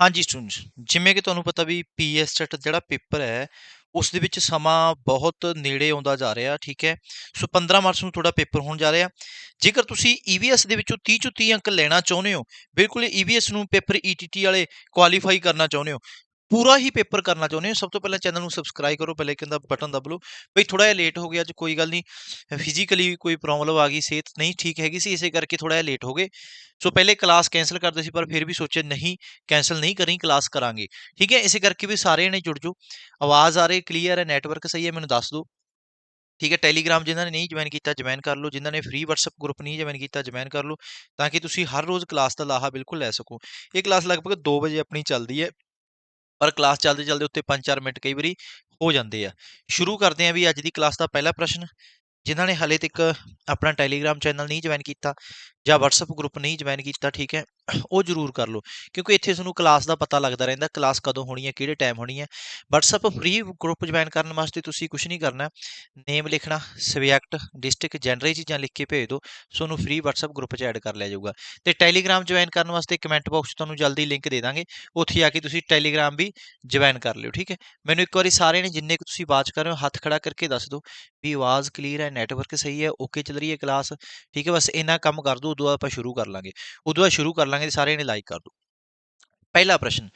ਹਾਂਜੀ ਸਟੂਡੈਂਟਸ ਜਿਵੇਂ ਕਿ ਤੁਹਾਨੂੰ ਪਤਾ ਵੀ ਪੀਐਸਟੈਟ ਜਿਹੜਾ ਪੇਪਰ ਹੈ, ਉਸ ਦੇ ਵਿੱਚ ਸਮਾਂ ਬਹੁਤ ਨੇੜੇ ਆਉਂਦਾ ਜਾ ਰਿਹਾ, ਠੀਕ ਹੈ? ਸੋ 15 ਮਾਰਚ ਨੂੰ ਤੁਹਾਡਾ ਪੇਪਰ ਹੋਣ ਜਾ ਰਿਹਾ। ਜੇਕਰ ਤੁਸੀਂ ਈਵੀਐਸ ਦੇ ਵਿੱਚੋਂ 30 ਚੋਂ 30 ਅੰਕ ਲੈਣਾ ਚਾਹੁੰਦੇ ਹੋ, ਬਿਲਕੁਲ ਈਵੀਐਸ ਨੂੰ ਪੇਪਰ ਈਟੀਟੀ ਵਾਲੇ ਕੁਆਲੀਫਾਈ ਕਰਨਾ ਚਾਹੁੰਦੇ ਹੋ ਪੂਰਾ ਹੀ ਪੇਪਰ ਕਰਨਾ ਚਾਹੁੰਦੇ ਹੋ ਸਭ ਤੋਂ ਪਹਿਲਾਂ ਚੈਨਲ ਨੂੰ ਸਬਸਕ੍ਰਾਈਬ ਕਰੋ ਪਹਿਲੇ ਕਹਿੰਦਾ ਬਟਨ ਦਬ ਲਓ ਬਈ ਥੋੜਾ ਜਿਹਾ ਲੇਟ ਹੋ ਗਿਆ ਅੱਜ ਕੋਈ ਗੱਲ ਨਹੀਂ ਫਿਜ਼ੀਕਲੀ ਕੋਈ ਪ੍ਰੋਬਲਮ ਆ ਗਈ ਸਿਹਤ ਨਹੀਂ ਠੀਕ ਹੈਗੀ ਸੀ ਇਸੇ ਕਰਕੇ ਥੋੜਾ ਜਿਹਾ ਲੇਟ ਹੋ ਗਏ ਸੋ ਪਹਿਲੇ ਕਲਾਸ ਕੈਨਸਲ ਕਰਦੇ ਸੀ ਪਰ ਫਿਰ ਵੀ ਸੋਚੇ ਨਹੀਂ ਕੈਨਸਲ ਨਹੀਂ ਕਰਨੀ ਕਲਾਸ ਕਰਾਂਗੇ ਠੀਕ ਹੈ ਇਸੇ ਕਰਕੇ ਵੀ ਸਾਰੇ ਨੇ ਜੁੜ ਜੋ ਆਵਾਜ਼ ਆ ਰਹੀ ਕਲੀਅਰ ਹੈ ਨੈਟਵਰਕ ਸਹੀ ਹੈ ਮੈਨੂੰ ਦੱਸ ਦਿਓ ਠੀਕ ਹੈ ਟੈਲੀਗ੍ਰਾਮ ਜਿਨ੍ਹਾਂ ਨੇ ਨਹੀਂ ਜੁਆਇਨ ਕੀਤਾ ਜੁਆਇਨ ਕਰ ਲਓ ਜਿਨ੍ਹਾਂ ਨੇ ਫ੍ਰੀ WhatsApp ਗਰੁੱਪ ਨਹੀਂ ਜੁਆਇਨ ਕੀਤਾ ਜੁਆਇਨ ਕਰ ਲਓ ਤਾਂ ਕਿ ਤੁਸੀਂ ਹਰ ਰੋਜ਼ ਕਲਾਸ ਦਾ ਲਾਹਾ ਬਿਲਕੁਲ ਲੈ ਸਕੋ ਇਹ ਕਲਾਸ ਲਗਭਗ 2 ਵਜੇ ਆਪਣੀ ਚੱਲਦੀ ਹੈ ਪਰ ਕਲਾਸ ਚੱਲਦੇ ਚੱਲਦੇ ਉੱਤੇ 5-4 ਮਿੰਟ ਕਈ ਵਾਰੀ ਹੋ ਜਾਂਦੇ ਆ। ਸ਼ੁਰੂ ਕਰਦੇ ਆ ਵੀ ਅੱਜ ਦੀ ਕਲਾਸ ਦਾ ਪਹਿਲਾ ਪ੍ਰਸ਼ਨ, ਜਿਨ੍ਹਾਂ ਨੇ ਹਲੇ ਤੱਕ ਆਪਣਾ ਟੈਲੀਗ੍ਰਾਮ ਚੈਨਲ ਨਹੀਂ ਜੁਆਇਨ ਕੀਤਾ ਜਾਂ WhatsApp ਗਰੁੱਪ ਨਹੀਂ ਜੁਆਇਨ ਕੀਤਾ, ਠੀਕ ਹੈ? ਉਹ ਜਰੂਰ ਕਰ ਲਓ, ਕਿਉਂਕਿ ਇੱਥੇ ਤੁਹਾਨੂੰ ਕਲਾਸ ਦਾ ਪਤਾ ਲੱਗਦਾ ਰਹਿੰਦਾ ਕਲਾਸ ਕਦੋਂ ਹੋਣੀ ਹੈ, ਕਿਹੜੇ ਟਾਈਮ ਹੋਣੀ ਹੈ। WhatsApp ਫ੍ਰੀ ਗਰੁੱਪ ਜੁਆਇਨ ਕਰਨ ਵਾਸਤੇ ਤੁਸੀਂ ਕੁਝ ਨਹੀਂ ਕਰਨਾ ਨੇਮ ਲਿਖਣਾ ਸਬਜੈਕਟ ਡਿਸਟ੍ਰਿਕਟ ਜਨਰਲ ਚੀਜ਼ਾਂ ਲਿਖ ਕੇ ਭੇਜ ਦਿਓ, ਤੁਹਾਨੂੰ ਫ੍ਰੀ WhatsApp ਗਰੁੱਪ 'ਚ ਐਡ ਕਰ ਲਿਆ ਜਾਊਗਾ। ਤੇ ਟੈਲੀਗ੍ਰਾਮ ਜੁਆਇਨ ਕਰਨ ਵਾਸਤੇ ਕਮੈਂਟ ਬਾਕਸ 'ਚ ਤੁਹਾਨੂੰ ਜਲਦੀ ਲਿੰਕ ਦੇ ਦਾਂਗੇ, ਉੱਥੇ ਆ ਕੇ ਤੁਸੀਂ ਟੈਲੀਗ੍ਰਾਮ ਵੀ ਜੁਆਇਨ ਕਰ ਲਿਓ, ਠੀਕ ਹੈ। ਮੈਨੂੰ ਇੱਕ ਵਾਰੀ ਸਾਰੇ ਨੇ ਜਿੰਨੇ ਕੁ ਤੁਸੀਂ ਬਾਤ ਕਰ ਰਹੇ ਹੋ, ਹੱਥ ਖੜਾ ਕਰਕੇ ਦੱਸ ਦਿਓ ਵੀ ਆਵਾਜ਼ ਕਲੀਅਰ ਹੈ ਨੈਟਵਰਕ ਸਹੀ ਹੈ ਓਕੇ ਚੱਲ ਰਹੀ ਹੈ ਕਲਾਸ ਠੀਕ ਹੈ, ਬਸ ਇੰਨਾ ਕੰਮ ਕਰ ਦੋ ਉਦੋਂ ਬਾਅਦ ਆਪਾਂ ਸ਼ੁਰੂ ਕਰ ਲਾਂਗੇ। ਉਦੋਂ ਬਾਅਦ ਸ਼ੁਰੂ ਕਰ ਲਾਂਗੇ ਤੇ ਸਾਰੇ ਨੇ ਲਾਈਕ ਕਰ ਦੋ ਪਹਿਲਾ ਪ੍ਰਸ਼ਨ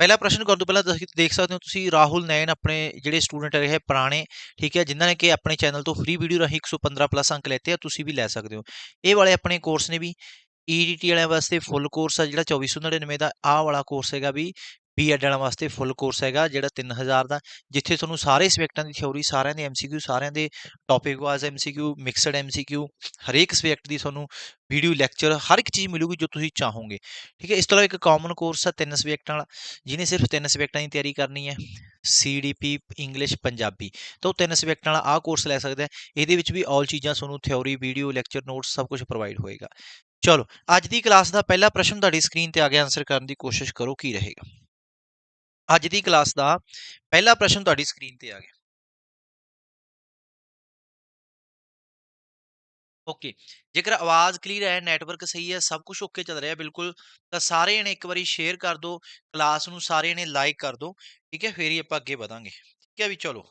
ਪਹਿਲਾ ਪ੍ਰਸ਼ਨ ਕਰ ਦੋ ਪਹਿਲਾਂ ਦੇਖ ਸਕਦੇ ਹੋ, ਤੁਸੀਂ ਰਾਹੁਲ ਨੈਨ ਆਪਣੇ ਜਿਹੜੇ ਸਟੂਡੈਂਟ ਰਹੇ, ਪੁਰਾਣੇ, ਠੀਕ ਹੈ, ਜਿਨ੍ਹਾਂ ਨੇ ਕਿ ਆਪਣੇ ਚੈਨਲ ਤੋਂ ਫ੍ਰੀ ਵੀਡੀਓ ਰਾਹੀਂ 115 ਪਲੱਸ ਅੰਕ ਲੈਤੇ ਆ ਤੁਸੀਂ ਵੀ ਲੈ ਸਕਦੇ ਹੋ। ਇਹ ਵਾਲੇ ਆਪਣੇ ਕੋਰਸ ਨੇ ਵੀ ਈਡੀਟੀ ਵਾਲਿਆਂ ਵਾਸਤੇ ਫੁੱਲ ਕੋਰਸ ਆ ਜਿਹੜਾ 2499 ਦਾ, ਆਹ ਵਾਲਾ ਕੋਰਸ ਹੈਗਾ ਵੀ ਬੀਐਡ ਵਾਲਿਆਂ ਵਾਸਤੇ ਫੁੱਲ ਕੋਰਸ ਹੈਗਾ, ਜਿਹੜਾ 3000 ਦਾ। ਜਿੱਥੇ ਤੁਹਾਨੂੰ ਸਾਰੇ ਸਬਜੈਕਟਾਂ ਦੀ ਥਿਉਰੀ ਸਾਰਿਆਂ ਦੇ ਐਮਸੀਕਿਊ ਸਾਰਿਆਂ ਦੇ topic wise MCQ mixed MCQ ਹਰੇਕ ਸਬਜੈਕਟ ਦੀ ਤੁਹਾਨੂੰ ਵੀਡੀਓ ਲੈਕਚਰ ਹਰ ਇੱਕ ਚੀਜ਼ ਮਿਲੂਗੀ ਜੋ ਤੁਸੀਂ ਚਾਹੋਗੇ। ਠੀਕ ਹੈ, ਇਸ ਤੋਂ ਇਲਾਵਾ ਇੱਕ ਕਾਮਨ ਕੋਰਸ ਆ ਤਿੰਨ ਸਬਜੈਕਟਾਂ ਵਾਲਾ। ਜਿਹਨੇ ਸਿਰਫ ਤਿੰਨ ਸਬਜੈਕਟਾਂ ਦੀ ਤਿਆਰੀ ਕਰਨੀ ਹੈ ਸੀਡੀਪੀ ਇੰਗਲਿਸ਼ ਪੰਜਾਬੀ। ਤਾਂ ਉਹ ਤਿੰਨ ਸਬਜੈਕਟਾਂ ਵਾਲਾ ਆਹ ਕੋਰਸ ਲੈ ਸਕਦਾ ਹੈ। ਇਹਦੇ ਵਿੱਚ ਵੀ ਆਲ ਚੀਜ਼ਾਂ ਤੁਹਾਨੂੰ ਥਿਉਰੀ ਵੀਡੀਓ ਲੈਕਚਰ ਨੋਟਸ ਸਭ ਕੁਝ ਪ੍ਰੋਵਾਈਡ ਹੋਏਗਾ। ਚਲੋ, ਅੱਜ ਦੀ ਕਲਾਸ ਦਾ ਪਹਿਲਾ ਪ੍ਰਸ਼ਨ ਤੁਹਾਡੀ ਸਕਰੀਨ ਤੇ ਆ ਗਿਆ ਆਨਸਰ ਕਰਨ ਦੀ ਕੋਸ਼ਿਸ਼ ਕਰੋ ਕੀ ਰਹੇਗਾ। ਅੱਜ ਦੀ ਕਲਾਸ ਦਾ ਪਹਿਲਾ ਪ੍ਰਸ਼ਨ ਤੁਹਾਡੀ ਸਕਰੀਨ ਤੇ ਆ ਗਿਆ। ਓਕੇ ਜੇਕਰ ਆਵਾਜ਼ ਕਲੀਅਰ ਹੈ ਨੈਟਵਰਕ ਸਹੀ ਹੈ, ਸਭ ਕੁਝ ਓਕੇ ਚੱਲ ਰਿਹਾ, ਬਿਲਕੁਲ, ਤਾਂ ਸਾਰੇ ਨੇ ਇੱਕ ਵਾਰੀ ਸ਼ੇਅਰ ਕਰ ਦਿਓ, ਕਲਾਸ ਨੂੰ ਸਾਰੇ ਨੇ ਲਾਈਕ ਕਰ ਦਿਓ, ਠੀਕ ਹੈ, ਫੇਰ ਹੀ ਆਪਾਂ ਅੱਗੇ ਵਧਾਂਗੇ, ਠੀਕ ਹੈ ਵੀ ਚਲੋ।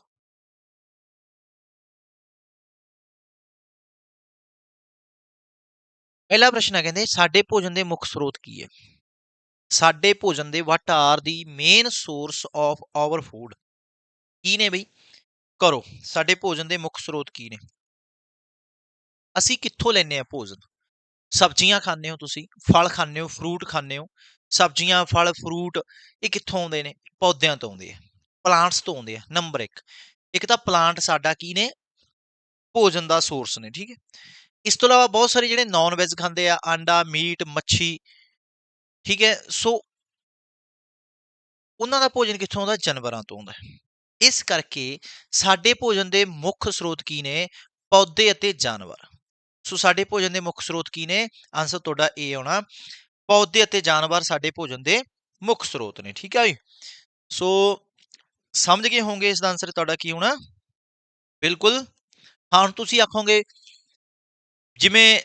ਪਹਿਲਾ ਪ੍ਰਸ਼ਨ ਹੈ ਕਹਿੰਦੇ ਸਾਡੇ ਭੋਜਨ ਦੇ ਮੁੱਖ ਸਰੋਤ ਕੀ ਹੈ? ਸਾਡੇ ਭੋਜਨ ਦੇ what are the main source of our food ਕੀ ਨੇ ਬਈ? ਕਰੋ, ਸਾਡੇ ਭੋਜਨ ਦੇ ਮੁੱਖ ਸਰੋਤ ਕੀ ਨੇ? ਅਸੀਂ ਕਿੱਥੋਂ ਲੈਨੇ ਆ ਭੋਜਨ? ਸਬਜ਼ੀਆਂ ਖਾਂਦੇ ਹੋ ਤੁਸੀਂ, ਫਲ ਖਾਂਦੇ ਹੋ ਫਰੂਟ ਖਾਂਦੇ ਹੋ, ਸਬਜ਼ੀਆਂ, ਫਲ ਫਰੂਟ ਇਹ ਕਿੱਥੋਂ ਆਉਂਦੇ ਨੇ? ਪੌਦਿਆਂ ਤੋਂ ਆਉਂਦੇ ਆ ਪਲਾਂਟਸ ਤੋਂ ਆਉਂਦੇ ਆ ਨੰਬਰ 1 ਇੱਕ ਤਾਂ ਪਲਾਂਟ ਸਾਡਾ ਕੀ ਨੇ? ਭੋਜਨ ਦਾ ਸੋਰਸ ਨੇ, ਠੀਕ ਹੈ। ਇਸ ਤੋਂ ਇਲਾਵਾ ਬਹੁਤ ਸਾਰੇ ਜਿਹੜੇ ਨਾਨ ਵੈਜ ਖਾਂਦੇ ਆ, ਆਂਡਾ, ਮੀਟ, ਮੱਛੀ ਠੀਕ ਹੈ, ਸੋ ਉਹਨਾਂ ਦਾ ਭੋਜਨ ਕਿੱਥੋਂ ਆਉਂਦਾ? ਜਾਨਵਰਾਂ ਤੋਂ ਆਉਂਦਾ ਇਸ ਕਰਕੇ ਸਾਡੇ ਭੋਜਨ ਦੇ ਮੁੱਖ ਸਰੋਤ ਕੀ ਨੇ? ਪੌਦੇ ਅਤੇ ਜਾਨਵਰ। ਸੋ ਸਾਡੇ ਭੋਜਨ ਦੇ ਮੁੱਖ ਸਰੋਤ ਕੀ ਨੇ? ਆਨਸਰ ਤੁਹਾਡਾ ਏ ਆਉਣਾ। ਪੌਦੇ ਅਤੇ ਜਾਨਵਰ ਸਾਡੇ ਭੋਜਨ ਦੇ ਮੁੱਖ ਸਰੋਤ ਨੇ, ਠੀਕ ਹੈ ਜੀ? ਸੋ ਸਮਝ ਗਏ ਹੋਵੋਗੇ ਇਸ ਦਾ ਆਨਸਰ ਤੁਹਾਡਾ ਕੀ ਹੋਣਾ? ਬਿਲਕੁਲ। ਹਾਂ ਤੁਸੀਂ ਆਖੋਗੇ, ਜਿਵੇਂ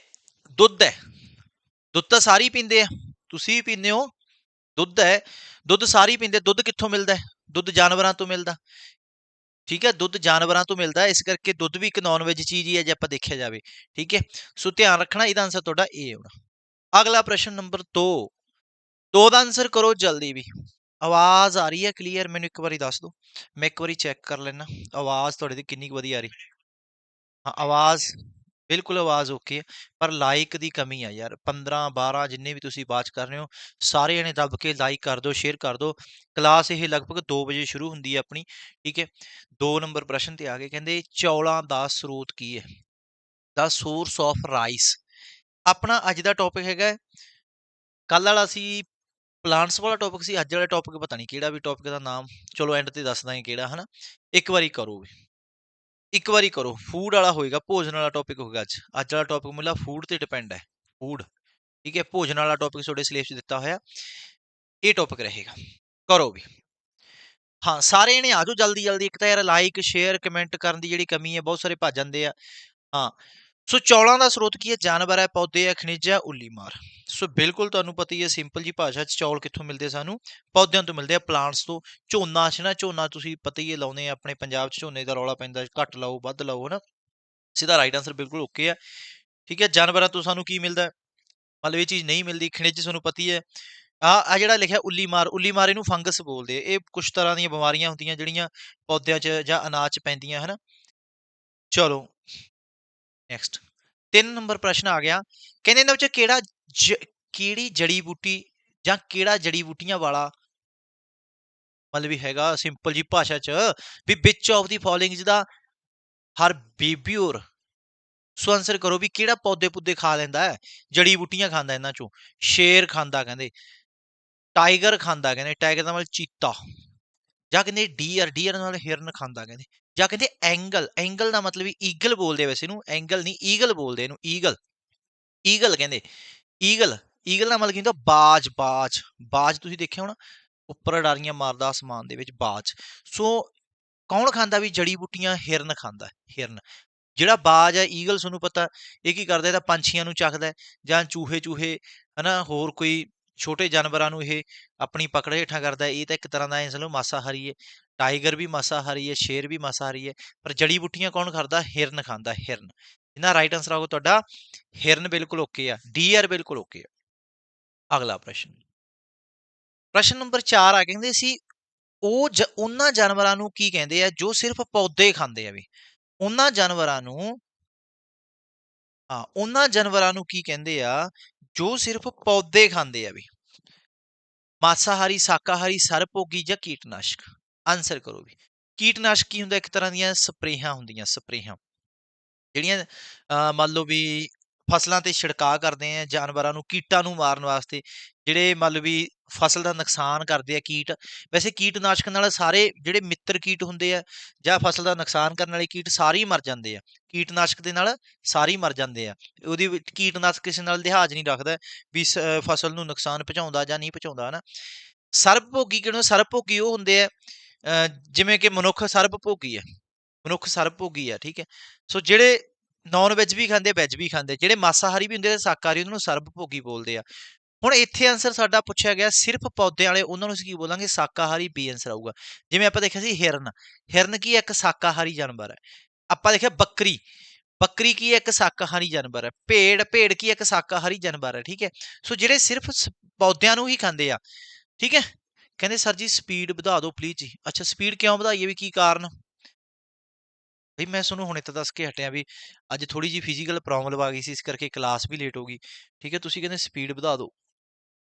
ਦੁੱਧ ਹੈ, ਦੁੱਧ ਤਾਂ ਸਾਰੇ ਪੀਂਦੇ ਆ। ਤੁਸੀਂ ਪੀਂਦੇ ਹੋ, ਦੁੱਧ ਹੈ, ਦੁੱਧ ਸਾਰੀ ਪੀਂਦੇ, ਦੁੱਧ ਕਿੱਥੋਂ ਮਿਲਦਾ ਹੈ? ਦੁੱਧ ਜਾਨਵਰਾਂ ਤੋਂ ਮਿਲਦਾ। ਠੀਕ ਹੈ, ਦੁੱਧ ਜਾਨਵਰਾਂ ਤੋਂ ਮਿਲਦਾ ਇਸ ਕਰਕੇ ਦੁੱਧ ਵੀ ਇੱਕ ਨਾਨ ਵੈਜ ਚੀਜ਼ ਹੀ ਹੈ ਜੇ ਆਪਾਂ ਦੇਖਿਆ ਜਾਵੇ। ਠੀਕ ਹੈ, ਸੋ ਧਿਆਨ ਰੱਖਣਾ, ਇਹਦਾ ਆਨਸਰ ਤੁਹਾਡਾ ਏ ਆਉਣਾ ਅਗਲਾ ਪ੍ਰਸ਼ਨ ਨੰਬਰ 2 ਦੋ ਦਾ ਆਨਸਰ ਕਰੋ ਜਲਦੀ ਵੀ। ਆਵਾਜ਼ ਆ ਰਹੀ ਹੈ ਕਲੀਅਰ ਮੈਨੂੰ ਇੱਕ ਵਾਰੀ ਦੱਸ ਦਿਓ। ਮੈਂ ਇੱਕ ਵਾਰੀ ਚੈੱਕ ਕਰ ਲੈਣਾ ਆਵਾਜ਼ ਤੁਹਾਡੇ ਦੀ ਕਿੰਨੀ ਵਧੀਆ ਆ ਰਹੀ। ਹਾਂ, ਆਵਾਜ਼ ਬਿਲਕੁਲ ਆਵਾਜ਼ ਓਕੇ ਪਰ ਲਾਈਕ ਦੀ ਕਮੀ ਆ ਯਾਰ। 15 12 ਜਿੰਨੇ ਵੀ ਤੁਸੀਂ ਬਾਤ ਕਰ ਰਹੇ ਹੋ, ਸਾਰੇ ਜਣੇ ਦੱਬ ਕੇ ਲਾਈਕ ਕਰ ਦਿਓ ਸ਼ੇਅਰ ਕਰ ਦਿਓ। ਕਲਾਸ ਇਹ ਲਗਭਗ 2 ਵਜੇ ਸ਼ੁਰੂ ਹੁੰਦੀ ਹੈ ਆਪਣੀ, ਠੀਕ ਹੈ? 2 ਨੰਬਰ ਪ੍ਰਸ਼ਨ ਤੇ ਆ ਗਏ ਕਹਿੰਦੇ, ਚੌਲਾਂ ਦਾ ਸਰੋਤ ਕੀ ਹੈ? ਦਾ ਸੋਰਸ ਆਫ ਰਾਈਸ ਆਪਣਾ ਅੱਜ ਦਾ ਟੌਪਿਕ ਹੈਗਾ ਕੱਲ ਵਾਲਾ ਸੀ ਪਲਾਂਟਸ ਵਾਲਾ ਟੌਪਿਕ ਸੀ, ਅੱਜ ਵਾਲਾ ਟੌਪਿਕ ਪਤਾ ਨਹੀਂ ਕਿਹੜਾ ਵੀ ਟੌਪਿਕ ਦਾ ਨਾਮ। ਚਲੋ ਐਂਡ ਤੇ ਦੱਸ ਦਾਂਗੇ ਕਿਹੜਾ, ਹਨਾ? ਇੱਕ ਵਾਰੀ ਕਰੋ ਵੀ। ਇੱਕ ਵਾਰੀ ਕਰੋ ਫੂਡ ਵਾਲਾ ਹੋਏਗਾ, ਭੋਜਨ ਵਾਲਾ ਟੌਪਿਕ ਹੋਏਗਾ ਅੱਜ। ਅੱਜ ਵਾਲਾ ਟੌਪਿਕ ਮੁੱਲਾ ਫੂਡ ਤੇ ਡਿਪੈਂਡ ਹੈ ਫੂਡ ਠੀਕ ਹੈ, ਭੋਜਨ ਵਾਲਾ ਟੌਪਿਕ ਤੁਹਾਡੇ ਸਿਲੇਬਸ 'ਚ ਦਿੱਤਾ ਹੋਇਆ। ਇਹ ਟੌਪਿਕ ਰਹੇਗਾ। ਕਰੋ ਵੀ। ਹਾਂ, ਸਾਰੇ ਨੇ ਆਜੋ ਜਲਦੀ ਜਲਦੀ ਇੱਕ ਤਾਂ ਯਾਰ ਲਾਈਕ ਸ਼ੇਅਰ ਕਮੈਂਟ ਕਰਨ ਦੀ ਜਿਹੜੀ ਕਮੀ ਹੈ, ਬਹੁਤ ਸਾਰੇ ਭੱਜ ਜਾਂਦੇ ਆ। ਹਾਂ। ਸੋ ਚੌਲਾਂ ਦਾ ਸਰੋਤ ਕੀ ਹੈ? ਜਾਨਵਰ ਹੈ, ਪੌਦੇ ਹੈ, ਖਣਿਜ ਹੈ, ਉੱਲੀ ਮਾਰ। ਸੋ ਬਿਲਕੁਲ ਤੁਹਾਨੂੰ ਪਤਾ ਹੀ ਹੈ, ਸਿੰਪਲ ਜੀ ਭਾਸ਼ਾ ਚ ਚੌਲ ਕਿੱਥੋਂ ਮਿਲਦੇ ਸਾਨੂੰ? ਪੌਦਿਆਂ ਤੋਂ ਮਿਲਦੇ ਆ, ਪਲਾਂਟਸ ਤੋਂ। ਝੋਨਾ ਚ ਨਾ, ਝੋਨਾ ਤੁਸੀਂ ਪਤਾ ਹੀ ਹੈ ਲਾਉਨੇ ਆਪਣੇ ਪੰਜਾਬ ਚ, ਝੋਨੇ ਦਾ ਰੌਲਾ ਪੈਂਦਾ, ਘੱਟ ਲਾਓ, ਵੱਧ ਲਾਓ, ਹਨਾ? ਸਿੱਧਾ ਰਾਈਟ ਆਨਸਰ ਬਿਲਕੁਲ ਓਕੇ ਆ ਠੀਕ ਹੈ, ਜਾਨਵਰਾਂ ਤੋਂ ਸਾਨੂੰ ਕੀ ਮਿਲਦਾ? ਮਤਲਬ ਇਹ ਚੀਜ਼ ਨਹੀਂ ਮਿਲਦੀ, ਖਣਿਜ ਤੁਹਾਨੂੰ ਪਤੀ ਹੈ ਆ ਆ ਜਿਹੜਾ ਲਿਖਿਆ ਉੱਲੀ ਮਾਰ ਉੱਲੀ ਮਾਰ ਇਹਨੂੰ ਫੰਗਸ ਬੋਲਦੇ ਇਹ ਕੁਝ ਤਰ੍ਹਾਂ ਦੀਆਂ ਬਿਮਾਰੀਆਂ ਹੁੰਦੀਆਂ ਜਿਹੜੀਆਂ ਪੌਦਿਆਂ 'ਚ ਜਾਂ ਅਨਾਜ 'ਚ ਪੈਂਦੀਆਂ, ਹਨਾ? ਚਲੋ ਨੈਕਸਟ ਤਿੰਨ ਨੰਬਰ ਪ੍ਰਸ਼ਨ ਆ ਗਿਆ। ਕਹਿੰਦੇ ਇਹਨਾਂ ਵਿੱਚ ਕਿਹੜਾ ਕਿਹੜੀ ਜੜੀ ਬੂਟੀ ਜਾਂ ਕਿਹੜਾ ਜੜੀ ਬੂਟੀਆਂ ਵਾਲਾ ਮਤਲਬ ਵੀ ਹੈਗਾ ਸਿੰਪਲ ਜੀ ਭਾਸ਼ਾ 'ਚ ਵੀ ਵਿਚ ਆਫ ਦੀ ਫੋਲੋਇੰਗ ਦਾ ਹਰ ਬੀਬਿਊਰ ਸੋ ਆਨਸਰ ਕਰੋ ਵੀ ਕਿਹੜਾ ਪੌਦੇ ਪੁੱਦੇ ਖਾ ਲੈਂਦਾ ਹੈ? ਜੜੀ ਬੂਟੀਆਂ ਖਾਂਦਾ ਇਹਨਾਂ ਚੋਂ। ਸ਼ੇਰ ਖਾਂਦਾ ਕਹਿੰਦੇ। ਟਾਈਗਰ ਖਾਂਦਾ ਕਹਿੰਦੇ। ਟਾਈਗਰ ਦਾ ਮਤਲਬ ਚੀਤਾ। ਜਾਂ ਕਹਿੰਦੇ ਡੀਅਰ ਡੀਅਰ ਨਾਲ ਹਿਰਨ ਖਾਂਦਾ ਕਹਿੰਦੇ, ਜਾਂ ਕਹਿੰਦੇ ਐਂਗਲ ਐਂਗਲ ਦਾ ਮਤਲਬ ਵੀ ਈਗਲ ਬੋਲਦੇ ਵੈਸੇ ਇਹਨੂੰ ਐਂਗਲ ਨਹੀਂ ਈਗਲ ਬੋਲਦੇ ਇਹਨੂੰ ਈਗਲ ਈਗਲ ਕਹਿੰਦੇ ਈਗਲ ਈਗਲ ਦਾ ਮਤਲਬ ਕੀ ਹੁੰਦਾ ਬਾਜ ਬਾਜ ਬਾਜ ਤੁਸੀਂ ਦੇਖਿਆ ਹੋਣਾ, ਉੱਪਰ ਡਾਰੀਆਂ ਮਾਰਦਾ ਅਸਮਾਨ ਦੇ ਵਿੱਚ ਬਾਜ, ਸੋ ਕੌਣ ਖਾਂਦਾ ਵੀ ਜੜੀ ਬੂਟੀਆਂ, ਹਿਰਨ ਖਾਂਦਾ, ਹਿਰਨ, ਜਿਹੜਾ ਬਾਜ ਹੈ ਈਗਲ ਤੁਹਾਨੂੰ ਪਤਾ, ਇਹ ਕੀ ਕਰਦਾ, ਇਹ ਤਾਂ ਪੰਛੀਆਂ ਨੂੰ ਚੱਕਦਾ ਜਾਂ ਚੂਹੇ ਚੂਹੇ ਹਨਾ, ਹੋਰ ਕੋਈ ਛੋਟੇ ਜਾਨਵਰਾਂ ਨੂੰ ਇਹ ਆਪਣੀ ਪਕੜ ਹੇਠਾਂ ਕਰਦਾ ਹੈ, ਇਹ ਤਾਂ ਇੱਕ ਤਰ੍ਹਾਂ ਦਾ ਐਂ ਸਮਝੋ ਮਾਸਾਹਾਰੀ ਹੈ ਟਾਈਗਰ ਵੀ ਮਾਸਾਹਾਰੀ ਹੈ ਸ਼ੇਰ ਵੀ ਮਾਸਾਹਾਰੀ ਹੈ ਪਰ ਜੜੀ ਬੂਟੀਆਂ ਕੌਣ ਖਾਂਦਾ? ਹਿਰਨ ਖਾਂਦਾ ਹਿਰਨ। ਇਹਦਾ ਰਾਈਟ ਆਨਸਰ ਆਊਗਾ ਤੁਹਾਡਾ ਹਿਰਨ ਬਿਲਕੁਲ ਓਕੇ ਆ ਡੀਅਰ ਬਿਲਕੁਲ ਓਕੇ ਆ। ਅਗਲਾ ਪ੍ਰਸ਼ਨ। ਪ੍ਰਸ਼ਨ ਨੰਬਰ 4 ਆ ਕਹਿੰਦੇ ਸੀ ਉਹ ਜ- ਉਹਨਾਂ ਜਾਨਵਰਾਂ ਨੂੰ ਕੀ ਕਹਿੰਦੇ ਆ ਜੋ ਸਿਰਫ ਪੌਦੇ ਖਾਂਦੇ ਆ ਵੀ। ਉਹਨਾਂ ਜਾਨਵਰਾਂ ਨੂੰ ਹਾਂ ਉਹਨਾਂ ਜਾਨਵਰਾਂ ਨੂੰ ਕੀ ਕਹਿੰਦੇ ਆ ਜੋ ਸਿਰਫ ਪੌਦੇ ਖਾਂਦੇ ਆ ਵੀ। ਮਾਸਾਹਾਰੀ, ਸ਼ਾਕਾਹਾਰੀ, ਸਰਪੋਗੀ ਜਾਂ ਕੀਟਨਾਸ਼ਕ। ਆਨਸਰ ਕਰੋ ਵੀ। ਕੀਟਨਾਸ਼ਕ ਕੀ ਹੁੰਦਾ? ਇੱਕ ਤਰ੍ਹਾਂ ਦੀਆਂ ਸਪਰੇਹਾਂ ਹੁੰਦੀਆਂ, ਸਪਰੇਹਾਂ। ਜਿਹੜੀਆਂ, ਅਹ ਮੰਨ ਲਓ ਵੀ ਫਸਲਾਂ ਤੇ ਛਿੜਕਾਅ ਕਰਦੇ ਆ, ਜਾਨਵਰਾਂ ਨੂੰ, ਕੀਟਾਂ ਨੂੰ ਮਾਰਨ ਵਾਸਤੇ, ਜਿਹੜੇ ਮਤਲਬ ਵੀ ਫਸਲ ਦਾ ਨੁਕਸਾਨ ਕਰਦੇ ਆ ਕੀਟ, ਵੈਸੇ ਕੀਟਨਾਸ਼ਕ ਨਾਲ ਸਾਰੇ ਜਿਹੜੇ ਮਿੱਤਰ ਕੀਟ ਹੁੰਦੇ ਆ ਜਾਂ ਫਸਲ ਦਾ ਨੁਕਸਾਨ ਕਰਨ ਵਾਲੇ ਕੀਟ ਸਾਰੇ ਹੀ ਮਰ ਜਾਂਦੇ ਆ। ਕੀਟਨਾਸ਼ਕ ਦੇ ਨਾਲ ਸਾਰੇ ਹੀ ਮਰ ਜਾਂਦੇ ਆ। ਉਹਦੀ ਕੀਟਨਾਸ਼ਕ ਕਿਸੇ ਨਾਲ ਲਿਹਾਜ਼ ਨਹੀਂ ਰੱਖਦਾ ਵੀ ਸ- ਫਸਲ ਨੂੰ ਨੁਕਸਾਨ ਪਹੁੰਚਾਉਂਦਾ ਜਾਂ ਨਹੀਂ ਪਹੁੰਚਾਉਂਦਾ, ਹਨਾ। ਸਰਬਭੋਗੀ ਕਿਹਨੂੰ ਸਰਬਭੋਗੀ ਉਹ ਹੁੰਦੇ ਆ, ਅਹ ਜਿਵੇਂ ਕਿ ਮਨੁੱਖ ਸਰਬਭੋਗੀ ਆ। ਮਨੁੱਖ ਸਰਬਭੋਗੀ ਆ, ਠੀਕ ਹੈ। ਸੋ ਜਿਹੜੇ ਨਾਨ ਵੈਜ ਵੀ ਖਾਂਦੇ ਵੈਜ ਵੀ ਖਾਂਦੇ। ਜਿਹੜੇ ਮਾਸਾਹਾਰੀ ਵੀ ਹੁੰਦੇ ਤੇ ਸ਼ਾਕਾਹਾਰੀ ਉਹਨਾਂ ਨੂੰ ਸਰਬਭੋਗੀ ਬੋਲਦੇ ਆ। ਹੁਣ ਇੱਥੇ ਆਨਸਰ ਸਾਡਾ ਪੁੱਛਿਆ ਗਿਆ, ਸਿਰਫ ਪੌਦਿਆਂ ਵਾਲੇ ਉਹਨਾਂ ਨੂੰ ਅਸੀਂ ਕੀ ਬੋਲਾਂਗੇ? ਸ਼ਾਕਾਹਾਰੀ ਬੀ ਆਨਸਰ ਆਊਗਾ। ਜਿਵੇਂ ਆਪਾਂ ਦੇਖਿਆ ਸੀ ਹਿਰਨ। ਹਿਰਨ ਕੀ ਇੱਕ ਸ਼ਾਕਾਹਾਰੀ ਜਾਨਵਰ ਹੈ। ਆਪਾਂ ਦੇਖਿਆ ਬੱਕਰੀ। ਬੱਕਰੀ ਕੀ ਹੈ? ਇੱਕ ਸ਼ਾਕਾਹਾਰੀ ਜਾਨਵਰ ਹੈ। ਭੇਡ ਭੇਡ ਕੀ ਇੱਕ ਸ਼ਾਕਾਹਾਰੀ ਜਾਨਵਰ ਹੈ, ਠੀਕ ਹੈ? ਸੋ ਜਿਹੜੇ ਸਿਰਫ ਸ- ਪੌਦਿਆਂ ਨੂੰ ਹੀ ਖਾਂਦੇ ਆ, ਠੀਕ ਹੈ? ਕਹਿੰਦੇ, ਸਰ ਜੀ ਸਪੀਡ ਵਧਾ ਦਿਓ ਪਲੀਜ਼ ਜੀ। ਅੱਛਾ ਸਪੀਡ ਕਿਉਂ ਵਧਾਈਏ? ਵੀ ਕੀ ਕਾਰਨ? ਬਈ ਮੈਂ ਤੁਹਾਨੂੰ ਹੁਣੇ ਤਾਂ ਦੱਸ ਕੇ ਹਟਿਆ ਵੀ ਅੱਜ ਥੋੜੀ ਜੀ ਫਿਜ਼ੀਕਲ ਪ੍ਰੋਬਲਮ ਆ ਗਈ ਸੀ, ਇਸ ਕਰਕੇ ਕਲਾਸ ਵੀ ਲੇਟ ਹੋ ਗਈ। ਠੀਕ ਹੈ, ਤੁਸੀਂ ਕਹਿੰਦੇ ਸਪੀਡ ਵਧਾ ਦਿਓ।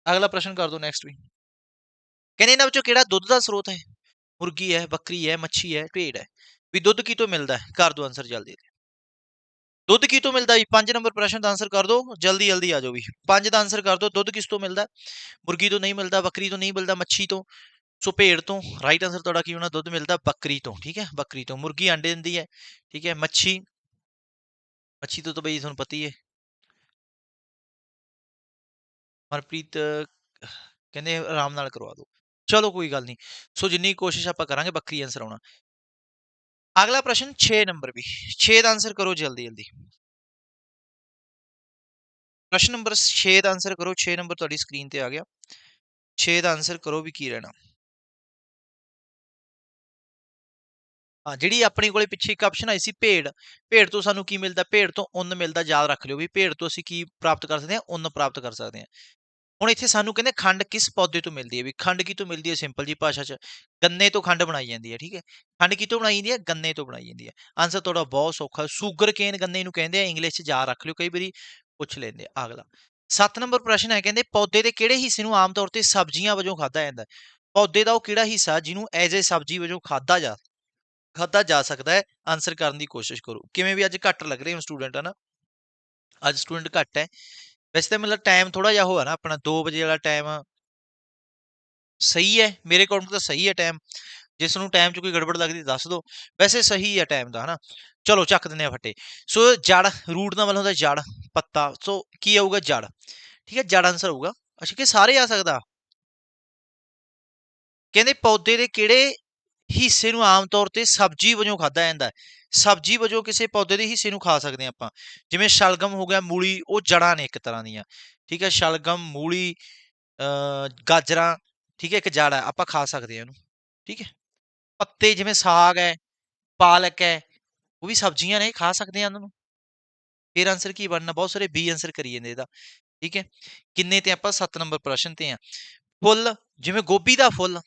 ਅਗਲਾ ਪ੍ਰਸ਼ਨ ਕਰ ਦਿਓ ਨੈਕਸਟ ਵੀ। ਕਹਿੰਦੇ ਇਹਨਾਂ ਵਿੱਚੋਂ ਕਿਹੜਾ ਦੁੱਧ ਦਾ ਸਰੋਤ ਹੈ? ਮੁਰਗੀ ਹੈ, ਬੱਕਰੀ ਹੈ, ਮੱਛੀ ਹੈ, ਭੇਡ ਹੈ। ਵੀ ਦੁੱਧ ਕੀ ਤੋਂ ਮਿਲਦਾ ਹੈ? ਕਰ ਦਿਓ ਆਨਸਰ ਜਲਦੀ ਦੁੱਧ ਕੀ ਤੋਂ ਮਿਲਦਾ ਜੀ? 5 ਨੰਬਰ ਪ੍ਰਸ਼ਨ ਦਾ ਆਨਸਰ ਕਰ ਦਿਓ। ਜਲਦੀ ਜਲਦੀ ਆ ਜਾਓ ਵੀ। 5 ਦਾ ਆਨਸਰ ਕਰ ਦਿਓ। ਦੁੱਧ ਕਿਸ ਤੋਂ ਮਿਲਦਾ ਮੁਰਗੀ ਤੋਂ ਨਹੀਂ ਮਿਲਦਾ, ਬੱਕਰੀ ਤੋਂ ਨਹੀਂ ਮਿਲਦਾ, ਮੱਛੀ ਤੋਂ। ਸੋ ਭੇਡ ਤੋਂ ਰਾਈਟ ਆਨਸਰ ਤੁਹਾਡਾ ਕੀ ਹੋਣਾ? ਦੁੱਧ ਮਿਲਦਾ ਬੱਕਰੀ ਤੋਂ, ਠੀਕ ਹੈ? ਬੱਕਰੀ ਤੋਂ। ਮੁਰਗੀ ਅੰਡੇ ਦਿੰਦੀ ਹੈ, ਠੀਕ ਹੈ? ਮੱਛੀ ਮੱਛੀ ਤੋਂ ਤਾਂ ਬਈ ਤੁਹਾਨੂੰ ਪਤਾ ਹੀ ਹੈ। ਮਨਪ੍ਰੀਤ, ਕਹਿੰਦੇ ਆਰਾਮ ਨਾਲ ਕਰਵਾ ਦਿਓ। ਚਲੋ ਕੋਈ ਗੱਲ ਨਹੀਂ। ਸੋ ਜਿੰਨੀ ਕੋਸ਼ਿਸ਼ ਆਪਾਂ ਕਰਾਂਗੇ, ਬੱਕਰੀ ਆਨਸਰ ਆਉਣਾ। ਅਗਲਾ ਪ੍ਰਸ਼ਨ 6 ਨੰਬਰ ਵੀ। 6 ਦਾ ਆਨਸਰ ਕਰੋ ਜਲਦੀ ਜਲਦੀ। ਪ੍ਰਸ਼ਨ ਨੰਬਰ 6 ਦਾ ਆਨਸਰ ਕਰੋ। 6 ਨੰਬਰ ਤੁਹਾਡੀ ਸਕਰੀਨ ਤੇ ਆ ਗਿਆ। 6 ਦਾ ਆਨਸਰ ਕਰੋ ਵੀ ਕੀ ਰਹਿਣਾ। ਹਾਂ, ਜਿਹੜੀ ਆਪਣੇ ਕੋਲੇ ਪਿੱਛੇ ਇੱਕ ਆਪਸ਼ਨ ਆਈ ਸੀ ਭੇਡ ਭੇਡ ਤੋਂ ਸਾਨੂੰ ਕੀ ਮਿਲਦਾ? ਭੇਡ ਤੋਂ ਉੱਨ ਮਿਲਦਾ, ਯਾਦ ਰੱਖ ਲਿਓ ਵੀ ਭੇਡ ਤੋਂ ਅਸੀਂ ਕੀ ਪ੍ਰਾਪਤ ਕਰ ਸਕਦੇ ਹਾਂ? ਉੱਨ ਪ੍ਰਾਪਤ ਕਰ ਸਕਦੇ ਹਾਂ। ਹੁਣ ਇੱਥੇ ਸਾਨੂੰ ਕਹਿੰਦੇ ਖੰਡ ਕਿਸ ਪੌਦੇ ਤੋਂ ਮਿਲਦੀ ਹੈ? ਵੀ ਖੰਡ ਕੀ ਤੋਂ ਮਿਲਦੀ ਹੈ? ਸਿੰਪਲ ਜੀ ਭਾਸ਼ਾ 'ਚ ਗੰਨੇ ਤੋਂ ਖੰਡ ਬਣਾਈ ਜਾਂਦੀ ਹੈ, ਠੀਕ ਹੈ? ਖੰਡ ਕੀ ਤੋਂ ਬਣਾਈ ਜਾਂਦੀ ਹੈ? ਗੰਨੇ ਤੋਂ ਬਣਾਈ ਜਾਂਦੀ ਹੈ। ਆਨਸਰ ਤੁਹਾਡਾ ਬਹੁਤ ਸੌਖਾ ਸ਼ੂਗਰ ਕੇਨ ਗੰਨੇ ਨੂੰ ਕਹਿੰਦੇ ਆ ਇੰਗਲਿਸ਼ 'ਚ ਯਾਦ ਰੱਖ ਲਿਓ, ਕਈ ਵਾਰੀ ਪੁੱਛ ਲੈਂਦੇ ਆ। ਅਗਲਾ। 7 ਨੰਬਰ ਪ੍ਰਸ਼ਨ ਹੈ, ਕਹਿੰਦੇ ਪੌਦੇ ਦੇ ਕਿਹੜੇ ਹਿੱਸੇ ਨੂੰ ਆਮ ਤੌਰ ਤੇ ਸਬਜ਼ੀਆਂ ਵਜੋਂ ਖਾਧਾ ਜਾਂਦਾ ਹੈ? ਪੌਦੇ ਦਾ ਉਹ ਕਿਹੜਾ ਹਿੱਸਾ ਜਿਹਨੂੰ ਐਜ਼ ਏ ਸਬਜ਼ੀ ਵਜੋਂ ਖਾਧਾ ਜਾ ਖਾਧਾ ਜਾ ਸਕਦਾ ਹੈ ਆਨਸਰ ਕਰਨ ਦੀ ਕੋਸ਼ਿਸ਼ ਕਰੋ। ਕਿਵੇਂ ਵੀ ਅੱਜ ਘੱਟ ਲੱਗ ਰਹੇ ਹੋ ਸਟੂਡੈਂਟ ਹਨਾ? ਅੱਜ ਸਟੂਡੈਂਟ ਘੱਟ ਹੈ। ਵੈਸੇ ਤਾਂ ਮਤਲਬ ਟਾਈਮ ਥੋੜਾ ਜਿਹਾ ਹੋਇਆ ਨਾ, ਆਪਣਾ 2 ਵਜੇ ਵਾਲਾ ਟਾਈਮ ਸਹੀ ਹੈ, ਮੇਰੇ ਅਕੋਰਡਿੰਗ ਤਾਂ ਸਹੀ ਹੈ ਟਾਈਮ ਜਿਸ ਨੂੰ ਟਾਈਮ 'ਚ ਕੋਈ ਗੜਬੜ ਲੱਗਦੀ ਦੱਸ ਦਿਓ। ਵੈਸੇ ਸਹੀ ਹੈ ਟਾਈਮ ਦਾ, ਹਨਾ? ਚਲੋ ਚੱਕ ਦਿੰਦੇ ਆ ਫੱਟੇ। ਸੋ ਜੜ ਰੂਟ ਦਾ ਮਤਲਬ ਹੁੰਦਾ ਜੜ, ਪੱਤਾ। ਸੋ ਕੀ ਆਊਗਾ ਜੜ? ਠੀਕ ਹੈ, ਜੜ ਆਨਸਰ ਆਊਗਾ। ਅੱਛਾ, ਕਿ ਸਾਰੇ ਆ ਸਕਦਾ? ਕਹਿੰਦੇ ਪੌਦੇ ਦੇ ਕਿਹੜੇ ਹਿੱਸੇ ਨੂੰ ਆਮ ਤੌਰ ਤੇ ਸਬਜ਼ੀ ਵਜੋਂ ਖਾਧਾ ਜਾਂਦਾ ਹੈ। ਸਬਜ਼ੀ ਵਜੋਂ ਕਿਸੇ ਪੌਦੇ ਦੇ ਹਿੱਸੇ ਨੂੰ ਖਾ ਸਕਦੇ ਹਾਂ ਆਪਾਂ। ਜਿਵੇਂ ਸ਼ਲਗਮ ਹੋ ਗਿਆ ਮੂਲੀ ਉਹ ਜੜਾਂ ਨੇ ਇੱਕ ਤਰ੍ਹਾਂ ਦੀਆਂ। ਠੀਕ ਹੈ ਸ਼ਲਗਮ ਮੂਲੀ ਅ, ਗਾਜਰਾਂ ਠੀਕ ਹੈ ਇੱਕ ਜੜ ਹੈ ਆਪਾਂ ਖਾ ਸਕਦੇ ਹਾਂ ਇਹਨੂੰ। ਠੀਕ ਹੈ ਪੱਤੇ ਜਿਵੇਂ ਸਾਗ ਹੈ ਪਾਲਕ ਹੈ ਉਹ ਵੀ ਸਬਜ਼ੀਆਂ ਨੇ ਖਾ ਸਕਦੇ ਹਾਂ ਇਹਨਾਂ। ਨੂੰ ਫਿਰ ਆਨਸਰ ਕੀ ਬਣਨਾ? ਬਹੁਤ ਸਾਰੇ ਬੀ ਆਨਸਰ ਕਰੀ ਜਾਂਦੇ ਇਹਦਾ। ਠੀਕ ਹੈ ਕਿੰਨੇ ਤੇ ਆਪਾਂ 7 ਨੰਬਰ ਪ੍ਰਸ਼ਨ ਤੇ ਆ ਫੁੱਲ ਜਿਵੇਂ ਗੋਭੀ ਦਾ ਫੁੱਲ।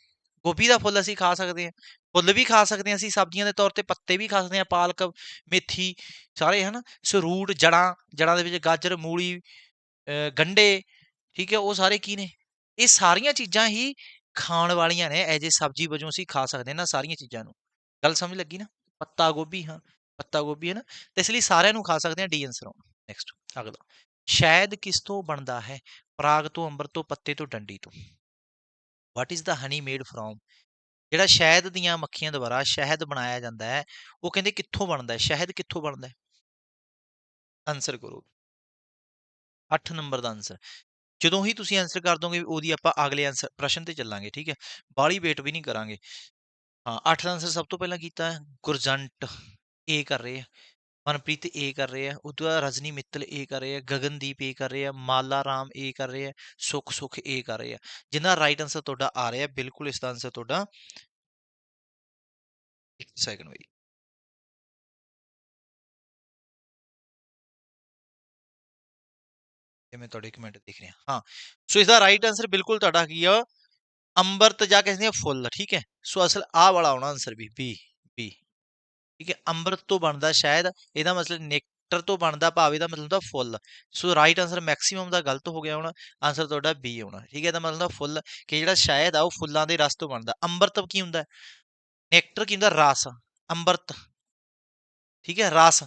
ਗੋਭੀ ਦਾ ਫੁੱਲ ਅਸੀਂ ਖਾ ਸਕਦੇ ਹਾਂ ਫੁੱਲ ਵੀ ਖਾ ਸਕਦੇ ਹਾਂ ਅਸੀਂ ਸਬਜ਼ੀਆਂ ਦੇ ਤੌਰ ਤੇ ਪੱਤੇ ਵੀ ਖਾ ਸਕਦੇ ਹਾਂ ਪਾਲਕ ਮੇਥੀ ਸਾਰੇ ਹਨਾ ਸੋ ਰੂਟ ਜੜਾਂ ਜੜਾਂ ਦੇ ਵਿੱਚ ਗਾਜਰ ਮੂਲੀ ਅ, ਗੰਢੇ ਠੀਕ ਹੈ ਉਹ ਸਾਰੇ ਕੀ ਨੇ? ਇਹ ਸਾਰੀਆਂ ਚੀਜ਼ਾਂ ਹੀ ਖਾਣ ਵਾਲੀਆਂ ਨੇ ਐਜੇ ਸਬਜ਼ੀ ਵਜੋਂ ਅਸੀਂ ਖਾ ਸਕਦੇ ਹਾਂ ਨਾ ਸਾਰੀਆਂ ਚੀਜ਼ਾਂ ਨੂੰ। ਗੱਲ ਸਮਝ ਲੱਗੀ ਨਾ? ਪੱਤਾ ਗੋਭੀ ਹਾਂ ਪੱਤਾ ਗੋਭੀ ਹੈ ਨਾ ਤੇ ਇਸ ਲਈ ਸਾਰਿਆਂ ਨੂੰ ਖਾ ਸਕਦੇ ਹਾਂ ਡੀ ਆਨਸਰ ਆਉਣਾ ਨੈਕਸਟ ਅਗਲਾ। ਸ਼ਾਇਦ ਕਿਸ ਤੋਂ ਬਣਦਾ ਹੈ? ਪਰਾਗ ਤੋਂ ਅੰਬਰ ਤੋਂ ਪੱਤੇ ਤੋਂ ਡੰਡੀ ਤੋਂ। What is the honey made from ਜਿਹੜਾ ਸ਼ਹਿਦ ਦੀਆਂ ਮੱਖੀਆਂ ਦੁਆਰਾ ਸ਼ਹਿਦ ਬਣਾਇਆ ਜਾਂਦਾ ਹੈ, ਉਹ ਕਹਿੰਦੇ ਕਿੱਥੋਂ ਬਣਦਾ ਹੈ? ਸ਼ਹਿਦ ਕਿੱਥੋਂ ਬਣਦਾ ਹੈ? ਆਨਸਰ ਕਰੋ। 8 ਨੰਬਰ ਦਾ ਆਨਸਰ ਜਦੋਂ ਹੀ ਤੁਸੀਂ ਆਨਸਰ ਕਰ ਦੋਗੇ, ਉਹਦੀ ਆਪਾਂ ਅਗਲੇ ਆਨਸਰ ਪ੍ਰਸ਼ਨ ਤੇ ਚੱਲਾਂਗੇ, ਠੀਕ ਹੈ? ਬਾਲੀ ਵੇਟ ਵੀ ਨਹੀਂ ਕਰਾਂਗੇ। ਹਾਂ 8 ਦਾ ਆਨਸਰ ਸਭ ਤੋਂ ਪਹਿਲਾਂ ਕੀਤਾ ਗੁਰਜੰਟ ਏ ਕਰ ਰਹੇ ਆ ਮਨਪ੍ਰੀਤ ਏ ਕਰ ਰਹੇ ਆ ਉਹ ਤੋਂ ਬਾਅਦ ਰਜਨੀ ਮਿੱਤਲ ਏ ਕਰ ਰਹੇ ਆ ਗਗਨਦੀਪ ਏ ਕਰ ਰਹੇ ਆ ਮਾਲਾ ਰਾਮ ਏ ਕਰ ਰਹੇ ਆ ਸੁਖ ਸੁਖ ਏ ਕਰ ਰਹੇ। ਆ ਜਿੰਨਾ ਰਾਈਟ ਆਨਸਰ ਤੁਹਾਡਾ ਆ ਰਿਹਾ, ਬਿਲਕੁਲ ਇਸ ਦਾ ਆਨਸਰ ਤੁਹਾਡਾ ਇੱਕ ਸੈਕਿੰਡ ਵੇਟ ਮੈਂ ਤੁਹਾਡੇ ਕਮੈਂਟ ਦੇਖ ਰਿਹਾ, ਹਾਂ। ਸੋ ਇਸ ਦਾ ਰਾਈਟ ਆਨਸਰ ਬਿਲਕੁਲ ਤੁਹਾਡਾ ਕੀ ਆ ਅੰਬਰਤ ਜਾਂ ਕਹਿੰਦੇ ਫੁੱਲ, ਠੀਕ ਹੈ। ਸੋ ਅਸਲ ਆ ਵਾਲਾ ਆਉਣਾ ਆਨਸਰ ਵੀ ਬੀ ਬੀ ਠੀਕ ਹੈ, ਅੰਮ੍ਰਿਤ ਤੋਂ ਬਣਦਾ ਸ਼ਾਇਦ ਇਹਦਾ ਮਤਲਬ ਨੈਕਟਰ ਤੋਂ ਬਣਦਾ ਭਾਵ ਇਹਦਾ ਮਤਲਬ ਹੁੰਦਾ ਫੁੱਲ। ਸੋ ਰਾਈਟ ਆਨਸਰ ਮੈਕਸਿਮਮ ਦਾ ਗਲਤ ਹੋ ਗਿਆ ਹੁਣ ਆਨਸਰ ਤੁਹਾਡਾ ਬੀ ਆਉਣਾ ਠੀਕ ਹੈ, ਇਹਦਾ ਮਤਲਬ ਹੁੰਦਾ ਫੁੱਲ ਕਿ ਜਿਹੜਾ ਸ਼ਾਇਦ ਆ ਉਹ ਫੁੱਲਾਂ ਦੇ ਰਸ ਤੋਂ ਬਣਦਾ। ਅੰਮ੍ਰਿਤ ਕੀ ਹੁੰਦਾ? ਨੈਕਟਰ ਕੀ ਹੁੰਦਾ? ਰਸ। ਅੰਮ੍ਰਿਤ। ਠੀਕ ਹੈ, ਰਸ।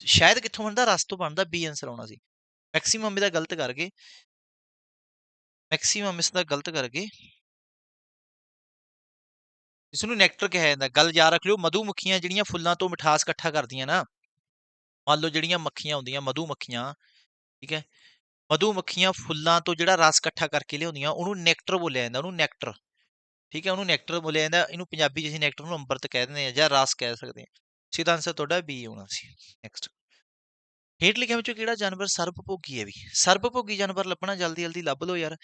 ਸ਼ਾਇਦ ਕਿੱਥੋਂ ਬਣਦਾ? ਰਸ ਤੋਂ ਬਣਦਾ ਬੀ ਆਨਸਰ ਆਉਣਾ ਸੀ। ਮੈਕਸਿਮਮ ਇਹਦਾ ਗਲਤ ਕਰਕੇ ਗਏ ਮੈਕਸਿਮਮ ਇਸ ਦਾ ਗਲਤ ਕਰਕੇ ਇਸ ਨੂੰ ਨੈਕਟਰ ਕਿਹਾ ਜਾਂਦਾ। ਗੱਲ ਯਾਦ ਰੱਖ ਲਿਓ ਮਧੂ ਮੱਖੀਆਂ ਜਿਹੜੀਆਂ ਫੁੱਲਾਂ ਤੋਂ ਮਿਠਾਸ ਇਕੱਠਾ ਕਰਦੀਆਂ ਨਾ, ਮੰਨ ਲਓ ਜਿਹੜੀਆਂ ਮੱਖੀਆਂ ਹੁੰਦੀਆਂ ਮਧੂ ਮੱਖੀਆਂ ਠੀਕ ਹੈ ਮਧੂ ਮੱਖੀਆਂ ਫੁੱਲਾਂ ਤੋਂ ਜਿਹੜਾ ਰਸ ਇਕੱਠਾ ਕਰਕੇ ਲਿਆਉਂਦੀਆਂ, ਉਹਨੂੰ ਨੈਕਟਰ ਬੋਲਿਆ ਜਾਂਦਾ, ਉਹਨੂੰ ਨੈਕਟਰ ਠੀਕ ਹੈ, ਉਹਨੂੰ ਨੈਕਟਰ ਬੋਲਿਆ ਜਾਂਦਾ, ਇਹਨੂੰ ਪੰਜਾਬੀ 'ਚ ਅਸੀਂ ਨੈਕਟਰ ਨੂੰ ਅੰਮ੍ਰਿਤ ਕਹਿ ਦਿੰਦੇ ਆ ਜਾਂ ਰਸ ਕਹਿ ਸਕਦੇ ਆ ਸਿੱਧਾ ਆਨਸਰ ਤੁਹਾਡਾ ਬੀ ਹੋਣਾ ਸੀ ਨੈਕਸਟ ਹੇਠ ਲਿਖਿਆ ਵਿੱਚੋਂ ਕਿਹੜਾ ਜਾਨਵਰ ਸਰਬਭੋਗੀ ਹੈ ਵੀ? ਸਰਬਭੋਗੀ ਜਾਨਵਰ ਲੱਭਣਾ ਜਲਦੀ ਜਲਦੀ ਲੱਭ ਲਓ ਯਾਰ।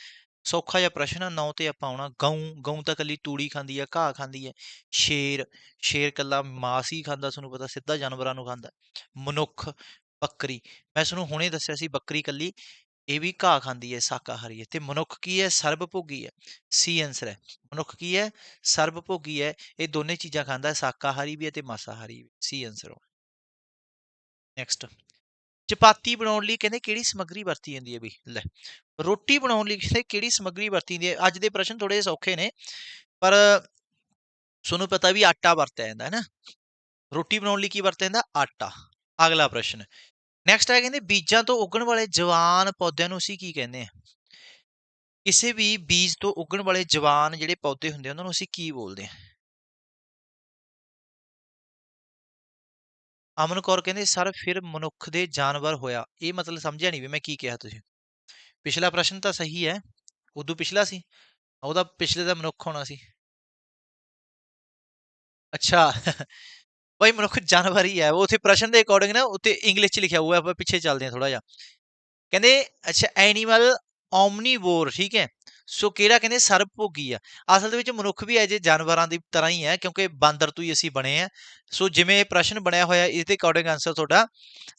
ਸੌਖਾ ਜਿਹਾ ਪ੍ਰਸ਼ਨ ਆ ਨੌ ਤੇ ਆਪਾਂ ਆਉਣਾ, ਗਊ ਗਊ ਤਾਂ ਕੱਲੀ ਤੂੜੀ ਖਾਂਦੀ ਆ, ਘਾਹ ਖਾਂਦੀ ਹੈ ਸ਼ੇਰ ਸ਼ੇਰ ਕੱਲਾ ਮਾਸ ਹੀ ਖਾਂਦਾ, ਤੁਹਾਨੂੰ ਪਤਾ ਸਿੱਧਾ ਜਾਨਵਰਾਂ ਨੂੰ ਖਾਂਦਾ, ਮਨੁੱਖ, ਬੱਕਰੀ, ਮੈਂ ਤੁਹਾਨੂੰ ਹੁਣੇ ਦੱਸਿਆ ਸੀ ਬੱਕਰੀ ਕੱਲੀ ਇਹ ਵੀ ਘਾਹ ਖਾਂਦੀ ਹੈ ਸ਼ਾਕਾਹਾਰੀ ਹੈ, ਤੇ ਮਨੁੱਖ ਕੀ ਹੈ, ਸਰਬਭੋਗੀ ਹੈ ਸੀ ਆਨਸਰ ਹੈ, ਮਨੁੱਖ ਕੀ ਹੈ, ਸਰਬਭੋਗੀ ਹੈ, ਇਹ ਦੋਨੇ ਚੀਜ਼ਾਂ ਖਾਂਦਾ ਹੈ ਸ਼ਾਕਾਹਾਰੀ ਵੀ ਹੈ ਤੇ ਮਾਸਾਹਾਰੀ ਵੀ ਸੀ ਆਨਸਰ ਨੈਕਸਟ ਚਪਾਤੀ ਬਣਾਉਣ ਲਈ ਕਹਿੰਦੇ ਕਿਹੜੀ ਸਮੱਗਰੀ ਵਰਤੀ ਜਾਂਦੀ ਹੈ ਬਈ ਲੈ, ਰੋਟੀ ਬਣਾਉਣ ਲਈ ਕਹਿੰਦੇ ਕਿਹੜੀ ਸਮੱਗਰੀ ਵਰਤੀ ਜਾਂਦੀ ਹੈ? ਅੱਜ ਦੇ ਪ੍ਰਸ਼ਨ ਥੋੜੇ ਸੌਖੇ ਨੇ, ਪਰ ਤੁਹਾਨੂੰ ਪਤਾ ਵੀ ਆਟਾ ਵਰਤਿਆ ਜਾਂਦਾ ਹੈ ਨਾ ਰੋਟੀ ਬਣਾਉਣ ਲਈ ਕੀ ਵਰਤਿਆ ਜਾਂਦਾ? ਆਟਾ। ਅਗਲਾ ਪ੍ਰਸ਼ਨ। ਨੈਕਸਟ ਹੈ ਕਹਿੰਦੇ ਬੀਜਾਂ ਤੋਂ ਉੱਗਣ ਵਾਲੇ ਜਵਾਨ ਪੌਦਿਆਂ ਨੂੰ ਅਸੀਂ ਕੀ ਕਹਿੰਦੇ ਆ ਕਿਸੇ ਵੀ ਬੀਜ ਤੋਂ ਉੱਗਣ ਵਾਲੇ ਜਵਾਨ ਜਿਹੜੇ ਪੌਦੇ ਹੁੰਦੇ ਆ, ਉਹਨਾਂ ਨੂੰ ਅਸੀਂ ਕੀ ਬੋਲਦੇ ਆ ਅਮਨ ਕੌਰ ਕਹਿੰਦੇ, ਸਰ, ਫਿਰ ਮਨੁੱਖ ਦੇ ਜਾਨਵਰ ਹੋਇਆ। ਇਹ ਮਤਲਬ ਸਮਝਿਆ ਨਹੀਂ ਵੀ ਮੈਂ ਕੀ ਕਿਹਾ ਤੁਸੀਂ। ਪਿਛਲਾ ਪ੍ਰਸ਼ਨ ਤਾਂ ਸਹੀ ਹੈ, ਉਦੋਂ ਪਿਛਲਾ ਸੀ, ਉਹਦਾ ਪਿਛਲੇ ਦਾ ਮਨੁੱਖ ਹੋਣਾ ਸੀ। ਅੱਛਾ। ਭਾਈ ਮਨੁੱਖ ਜਾਨਵਰ ਹੀ ਹੈ, ਉਹ ਉਥੇ ਪ੍ਰਸ਼ਨ ਦੇ ਅਕੋਰਡਿੰਗ ਨਾ ਉੱਤੇ ਇੰਗਲਿਸ਼ ਚ ਲਿਖਿਆ ਹੋਇਆ, ਆਪਾਂ ਪਿੱਛੇ ਚੱਲਦੇ ਹਾਂ ਥੋੜਾ ਜਿਹਾ। ਕਹਿੰਦੇ, ਅੱਛਾ ਐਨੀਮਲ ਓਮਨੀਵੋਰ ਠੀਕ ਹੈ? ਸੋ ਕਿਹੜਾ ਕਹਿੰਦੇ ਸਰਬਭੋਗੀ ਆ? ਅਸਲ ਦੇ ਵਿੱਚ ਮਨੁੱਖ ਵੀ ਐਜੇ ਜਾਨਵਰਾਂ ਦੀ ਤਰ੍ਹਾਂ ਹੀ ਹੈ, ਕਿਉਂਕਿ ਬਾਂਦਰ ਤੋਂ ਹੀ ਅਸੀਂ ਬਣੇ ਆ। ਸੋ ਜਿਵੇਂ ਇਹ ਪ੍ਰਸ਼ਨ ਬਣਿਆ ਹੋਇਆ ਇਸ ਦੇ ਅਕੋਰਡਿੰਗ ਆਨਸਰ ਤੁਹਾਡਾ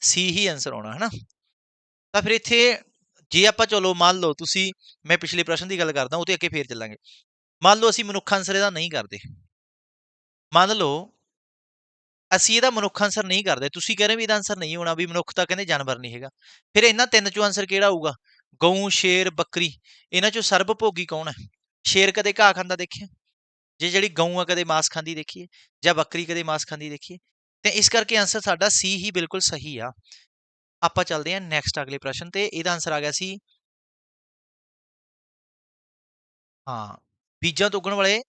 ਸੀ ਹੀ ਆਨਸਰ ਆਉਣਾ ਹੈ ਨਾ ਤਾਂ ਫਿਰ ਇੱਥੇ ਜੇ ਆਪਾਂ ਚਲੋ ਮੰਨ ਲਓ ਤੁਸੀਂ, ਮੈਂ ਪਿਛਲੇ ਪ੍ਰਸ਼ਨ ਦੀ ਗੱਲ ਕਰਦਾ ਉਹ ਤੇ ਅੱਗੇ ਫੇਰ ਚੱਲਾਂਗੇ। ਮੰਨ ਲਓ ਅਸੀਂ ਮਨੁੱਖ ਆਨਸਰ ਇਹਦਾ ਨਹੀਂ ਕਰਦੇ। ਮੰਨ ਲਓ ਅਸੀਂ ਇਹਦਾ ਮਨੁੱਖ ਆਨਸਰ ਨਹੀਂ ਕਰਦੇ, ਤੁਸੀਂ ਕਹਿ ਰਹੇ ਵੀ ਇਹਦਾ ਆਨਸਰ ਨਹੀਂ ਹੋਣਾ, ਵੀ ਮਨੁੱਖ ਤਾਂ ਕਹਿੰਦੇ ਜਾਨਵਰ ਨਹੀਂ ਹੈਗਾ। ਫਿਰ ਇਹਨਾਂ ਤਿੰਨ ਚੋਂ ਆਨਸਰ ਕਿਹੜਾ ਆਊਗਾ? ਗਊ, ਸ਼ੇਰ, ਬੱਕਰੀ, ਇਹਨਾਂ ਚੋਂ ਸਰਬਭੋਗੀ ਕੌਣ ਹੈ? ਸ਼ੇਰ ਕਦੇ ਘਾਹ ਖਾਂਦਾ ਦੇਖਿਆ? ਜੇ ਜਿਹੜੀ ਗਊ ਆ ਕਦੇ ਮਾਸ ਖਾਂਦੀ ਦੇਖੀਏ ਜਾਂ ਬੱਕਰੀ ਕਦੇ ਮਾਸ ਖਾਂਦੀ ਦੇਖੀਏ ਤੇ ਇਸ ਕਰਕੇ ਆਨਸਰ ਸਾਡਾ ਸੀ ਹੀ ਬਿਲਕੁਲ ਸਹੀ ਆ। ਆਪਾਂ ਚੱਲਦੇ ਹਾਂ ਨੈਕਸਟ ਅਗਲੇ ਪ੍ਰਸ਼ਨ ਤੇ, ਇਹਦਾ ਆਨਸਰ ਆ ਗਿਆ ਸੀ ਹਾਂ, ਬੀਜਾਂ ਤੋਂ ਉੱਗਣ ਵਾਲੇ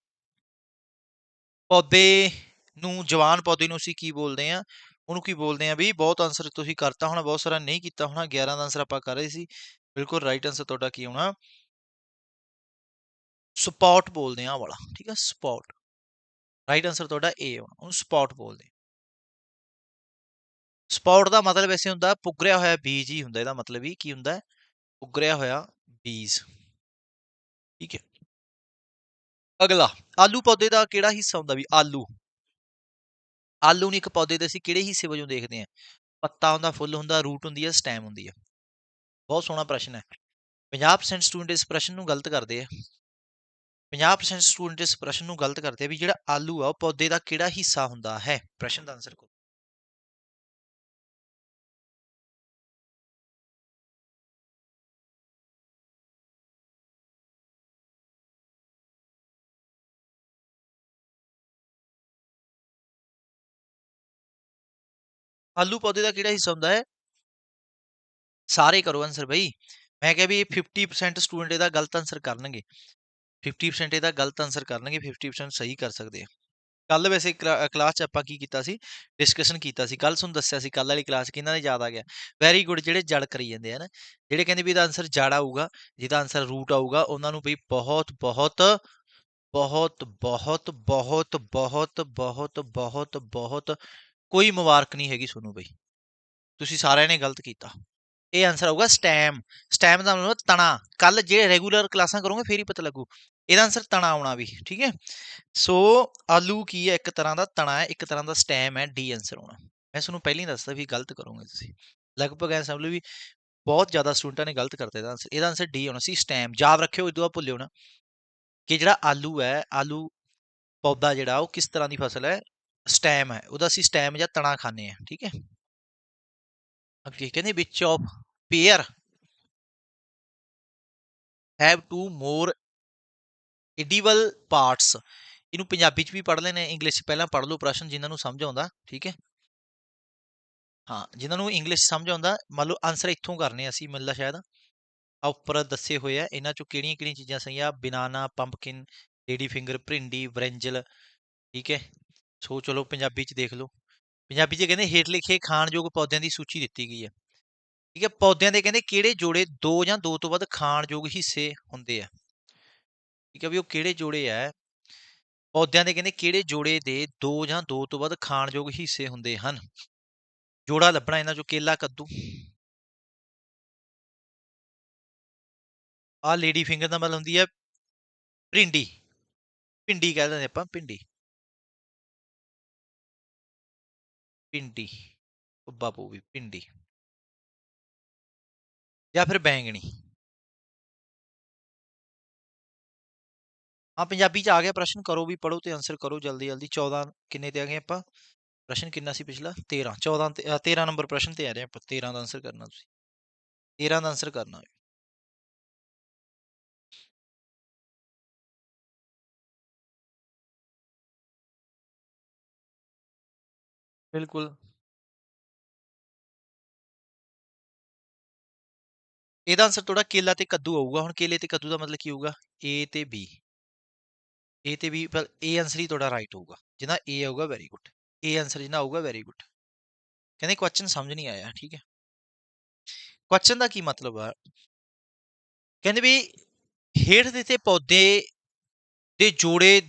ਪੌਦੇ ਨੂੰ, ਜਵਾਨ ਪੌਦੇ ਨੂੰ ਅਸੀਂ ਕੀ ਬੋਲਦੇ ਆ ਉਹਨੂੰ ਕੀ ਬੋਲਦੇ ਆ ਵੀ ਬਹੁਤ ਆਨਸਰ ਤੁਸੀਂ ਕਰਤਾ ਹੋਣਾ, ਬਹੁਤ ਸਾਰਾ ਨਹੀਂ ਕੀਤਾ ਹੋਣਾ 11 ਦਾ ਆਨਸਰ ਆਪਾਂ ਕਰ ਰਹੇ ਸੀ। ਬਿਲਕੁਲ ਰਾਈਟ ਆਨਸਰ ਤੁਹਾਡਾ ਕੀ ਹੋਣਾ? ਸਪੌਟ ਬੋਲਦੇ ਆ ਆਹ ਵਾਲਾ, ਠੀਕ ਹੈ ਸਪੌਟ ਰਾਈਟ ਆਨਸਰ ਤੁਹਾਡਾ ਏ ਹੋਣਾ, ਉਹਨੂੰ ਸਪੌਟ ਬੋਲਦੇ ਸਪੌਟ ਦਾ ਮਤਲਬ ਵੈਸੇ ਹੁੰਦਾ, ਪੁੱਗਰਿਆ ਹੋਇਆ ਬੀਜ ਹੀ ਹੁੰਦਾ, ਇਹਦਾ ਮਤਲਬ ਹੀ ਕੀ ਹੁੰਦਾ ਪੁੱਗਰਿਆ ਹੋਇਆ ਬੀਜ। ਠੀਕ ਹੈ। ਅਗਲਾ, ਆਲੂ ਪੌਦੇ ਦਾ ਕਿਹੜਾ ਹਿੱਸਾ ਹੁੰਦਾ ਵੀ ਆਲੂ? ਆਲੂ ਨੂੰ ਇੱਕ ਪੌਦੇ ਦੇ ਅਸੀਂ ਕਿਹੜੇ ਹਿੱਸੇ ਵਜੋਂ ਦੇਖਦੇ ਹਾਂ? ਪੱਤਾ ਹੁੰਦਾ, ਫੁੱਲ ਹੁੰਦਾ ਰੂਟ ਹੁੰਦੀ ਹੈ ਸਟੈਮ ਹੁੰਦੀ ਹੈ। ਬਹੁਤ ਸੋਹਣਾ ਪ੍ਰਸ਼ਨ ਹੈ। 50% ਸਟੂਡੈਂਟ ਇਸ ਪ੍ਰਸ਼ਨ ਨੂੰ ਗਲਤ ਕਰਦੇ ਆ। 50% ਸਟੂਡੈਂਟ ਇਸ ਪ੍ਰਸ਼ਨ ਨੂੰ ਗਲਤ ਕਰਦੇ ਆ ਵੀ ਜਿਹੜਾ ਆਲੂ ਆ ਉਹ ਪੌਦੇ ਦਾ ਕਿਹੜਾ ਹਿੱਸਾ ਹੁੰਦਾ ਹੈ? ਪ੍ਰਸ਼ਨ ਦਾ ਆਨਸਰ ਕਰੋ। ਆਲੂ ਪੌਦੇ ਦਾ ਕਿਹੜਾ ਹਿੱਸਾ ਹੁੰਦਾ ਹੈ? ਸਾਰੇ ਕਰੋ ਆਨਸਰ ਬਈ। ਮੈਂ ਕਿਹਾ ਵੀ ਇਹ 50% ਸਟੂਡੈਂਟ ਇਹਦਾ ਗਲਤ ਆਨਸਰ ਕਰਨਗੇ। 50% ਇਹਦਾ ਗਲਤ ਆਨਸਰ ਕਰਨਗੇ 50% ਸਹੀ ਕਰ ਸਕਦੇ ਆ। ਕੱਲ ਵੈਸੇ ਕਲਾਸ ਚ ਆਪਾਂ ਕੀ ਕੀਤਾ ਸੀ? ਡਿਸਕਸ਼ਨ ਕੀਤਾ ਸੀ। ਕੱਲ ਤੁਹਾਨੂੰ ਦੱਸਿਆ ਸੀ ਕੱਲ ਵਾਲੀ ਕਲਾਸ ਕਿਹਨਾਂ ਨੇ ਯਾਦ ਆ ਗਿਆ? ਵੈਰੀ ਗੁੱਡ ਜਿਹੜੇ ਜੜ ਕਰੀ ਜਾਂਦੇ ਆ ਨਾ, ਜਿਹੜੇ ਕਹਿੰਦੇ ਵੀ ਇਹਦਾ ਆਨਸਰ ਜੜ ਆਊਗਾ, ਜਿਹਦਾ ਆਨਸਰ ਰੂਟ ਆਊਗਾ, ਉਹਨਾਂ ਨੂੰ ਬਈ ਬਹੁਤ ਬਹੁਤ ਬਹੁਤ ਬਹੁਤ ਬਹੁਤ ਬਹੁਤ ਬਹੁਤ ਬਹੁਤ ਬਹੁਤ ਕੋਈ ਮੁਬਾਰਕ ਨਹੀਂ ਹੈਗੀ ਤੁਹਾਨੂੰ ਬਈ। ਤੁਸੀਂ ਸਾਰਿਆਂ ਨੇ ਗਲਤ ਕੀਤਾ। ਇਹ ਆਨਸਰ ਆਊਗਾ ਸਟੈਮ ਸਟੈਮ ਦਾ ਮਤਲਬ ਤਣਾ ਕੱਲ ਜੇ ਰੈਗੂਲਰ ਕਲਾਸਾਂ ਕਰੋਗੇ, ਫੇਰ ਹੀ ਪਤਾ ਲੱਗੂ। ਇਹਦਾ ਆਨਸਰ ਤਣਾ ਆਉਣਾ ਵੀ, ਠੀਕ ਹੈ? ਸੋ ਆਲੂ ਕੀ ਹੈ? ਇੱਕ ਤਰ੍ਹਾਂ ਦਾ ਤਣਾ ਹੈ, ਇੱਕ ਤਰ੍ਹਾਂ ਦਾ ਸਟੈਮ ਹੈ ਡੀ ਆਨਸਰ ਆਉਣਾ। ਮੈਂ ਤੁਹਾਨੂੰ ਪਹਿਲਾਂ ਹੀ ਦੱਸਦਾ ਵੀ ਗਲਤ ਕਰੋਗੇ ਤੁਸੀਂ। ਲਗਭਗ ਐ ਸਮਝ ਲਓ ਵੀ ਬਹੁਤ ਜ਼ਿਆਦਾ ਸਟੂਡੈਂਟਾਂ ਨੇ ਗਲਤ ਕਰਤਾ ਇਹਦਾ ਆਨਸਰ ਇਹਦਾ ਆਨਸਰ ਡੀ ਆਉਣਾ ਸੀ ਸਟੈਮ ਯਾਦ ਰੱਖਿਓ ਇਦੋਂ ਬਾਅਦ ਭੁੱਲਿਓ ਨਾ ਕਿ ਜਿਹੜਾ ਆਲੂ ਹੈ, ਆਲੂ ਪੌਦਾ ਜਿਹੜਾ, ਉਹ ਕਿਸ ਤਰ੍ਹਾਂ ਦੀ ਫਸਲ ਹੈ? ਸਟੈਮ ਹੈ। ਉਹਦਾ ਅਸੀਂ ਸਟੈਮ ਜਾਂ ਤਣਾ ਖਾਂਦੇ ਆ ਠੀਕ ਹੈ? ਅੱਗੇ ਕਹਿੰਦੇ ਵਿੱਚ of pear have two more edible parts ਇਹਨੂੰ ਪੰਜਾਬੀ ਚ ਵੀ ਪੜ੍ਹ ਲੈਣੇ ਇੰਗਲਿਸ਼ ਪਹਿਲਾਂ ਪੜ੍ਹ ਲਓ ਪ੍ਰਸ਼ਨ ਜਿਨ੍ਹਾਂ ਨੂੰ ਸਮਝ ਆਉਂਦਾ, ਠੀਕ ਹੈ? ਹਾਂ, ਜਿਨ੍ਹਾਂ ਨੂੰ ਇੰਗਲਿਸ਼ ਸਮਝ ਆਉਂਦਾ, ਮੰਨ ਲਓ ਆਨਸਰ ਇੱਥੋਂ ਕਰਨੇ ਅਸੀਂ, ਮਿਲਦਾ ਸ਼ਾਇਦ। ਆ ਉੱਪਰ ਦੱਸੇ ਹੋਏ ਆ, ਇਹਨਾਂ ਚੋਂ ਕਿਹੜੀਆਂ ਕਿਹੜੀਆਂ ਚੀਜ਼ਾਂ ਸਹੀ ਆ? Banana pumpkin lady finger bhindi brinjal ਠੀਕ ਹੈ? ਸੋ ਚਲੋ ਪੰਜਾਬੀ ਚ ਦੇਖ ਲਓ। ਪੰਜਾਬੀ ਚ ਕਹਿੰਦੇ ਹੇਠ ਲਿਖੇ ਖਾਣਯੋਗ ਪੌਦਿਆਂ ਦੀ ਸੂਚੀ ਦਿੱਤੀ ਗਈ ਹੈ। ਠੀਕ ਹੈ, ਪੌਦਿਆਂ ਦੇ ਕਹਿੰਦੇ ਕਿਹੜੇ ਜੋੜੇ ਦੋ ਜਾਂ ਦੋ ਤੋਂ ਵੱਧ ਖਾਣਯੋਗ ਹਿੱਸੇ ਹੁੰਦੇ ਆ? ਠੀਕ ਹੈ ਵੀ ਉਹ ਕਿਹੜੇ ਜੋੜੇ ਆ? ਪੌਦਿਆਂ ਦੇ ਕਹਿੰਦੇ ਕਿਹੜੇ ਜੋੜੇ ਦੇ ਦੋ ਜਾਂ ਦੋ ਤੋਂ ਵੱਧ ਖਾਣਯੋਗ ਹਿੱਸੇ ਹੁੰਦੇ ਹਨ? ਜੋੜਾ ਲੱਭਣਾ ਇਹਨਾਂ ਚੋਂ ਕੇਲਾ, ਕੱਦੂ। ਆ ਲੇਡੀ ਫਿੰਗਰ ਦਾ ਮਤਲਬ ਹੁੰਦੀ ਹੈ ਭਿੰਡੀ। ਭਿੰਡੀ ਕਹਿ ਦਿੰਦੇ ਆਪਾਂ, ਭਿੰਡੀ। ਭਿੰਡੀ। ਉੱਬਾ ਪਊ ਵੀ ਭਿੰਡੀ। ਜਾਂ ਫਿਰ ਬੈਂਗਣੀ ਹਾਂ, ਪੰਜਾਬੀ ਚ ਆ ਗਿਆ ਪ੍ਰਸ਼ਨ, ਕਰੋ ਵੀ ਪੜੋ ਤੇ ਆਨਸਰ ਕਰੋ ਜਲਦੀ ਜਲਦੀ। 14 ਕਿੰਨੇ ਤੇ ਆ ਗਏ ਆਪਾਂ? ਪ੍ਰਸ਼ਨ ਕਿੰਨਾ ਸੀ ਪਿਛਲਾ? 13 14 ਤੇ 13 ਨੰਬਰ ਪ੍ਰਸ਼ਨ ਤੇ ਆ ਰਹੇ ਆਪਾਂ। 13 ਦਾ ਆਨਸਰ ਕਰਨਾ ਤੁਸੀਂ। 13 ਦਾ ਆਨਸਰ ਕਰਨਾ। ਹੈ ਬਿਲਕੁਲ। ਇਹਦਾ ਆਨਸਰ ਤੁਹਾਡਾ ਕੇਲਾ ਤੇ ਕੱਦੂ ਆਊਗਾ। ਹੁਣ ਕੇਲੇ ਤੇ ਕੱਦੂ ਦਾ ਮਤਲਬ ਕੀ ਹੋਊਗਾ? A ਤੇ B A ਤੇ B ਪਰ A ਆਨਸਰ ਹੀ ਤੁਹਾਡਾ ਰਾਈਟ ਹੋਊਗਾ। ਜਿਹਦਾ A ਆਊਗਾ ਵੈਰੀ ਗੁੱਡ A ਆਨਸਰ ਜਿਹਦਾ ਆਊਗਾ ਵੈਰੀ ਗੁੱਡ ਕਹਿੰਦੇ ਕੁਐਸਚਨ ਸਮਝ ਨਹੀਂ ਆਇਆ, ਠੀਕ ਹੈ? ਕੁਐਸਚਨ ਦਾ ਕੀ ਮਤਲਬ ਆ? ਕਹਿੰਦੇ ਵੀ ਹੇਠ ਦਿੱਤੇ ਪੌਦੇ ਦੇ ਜੋੜੇ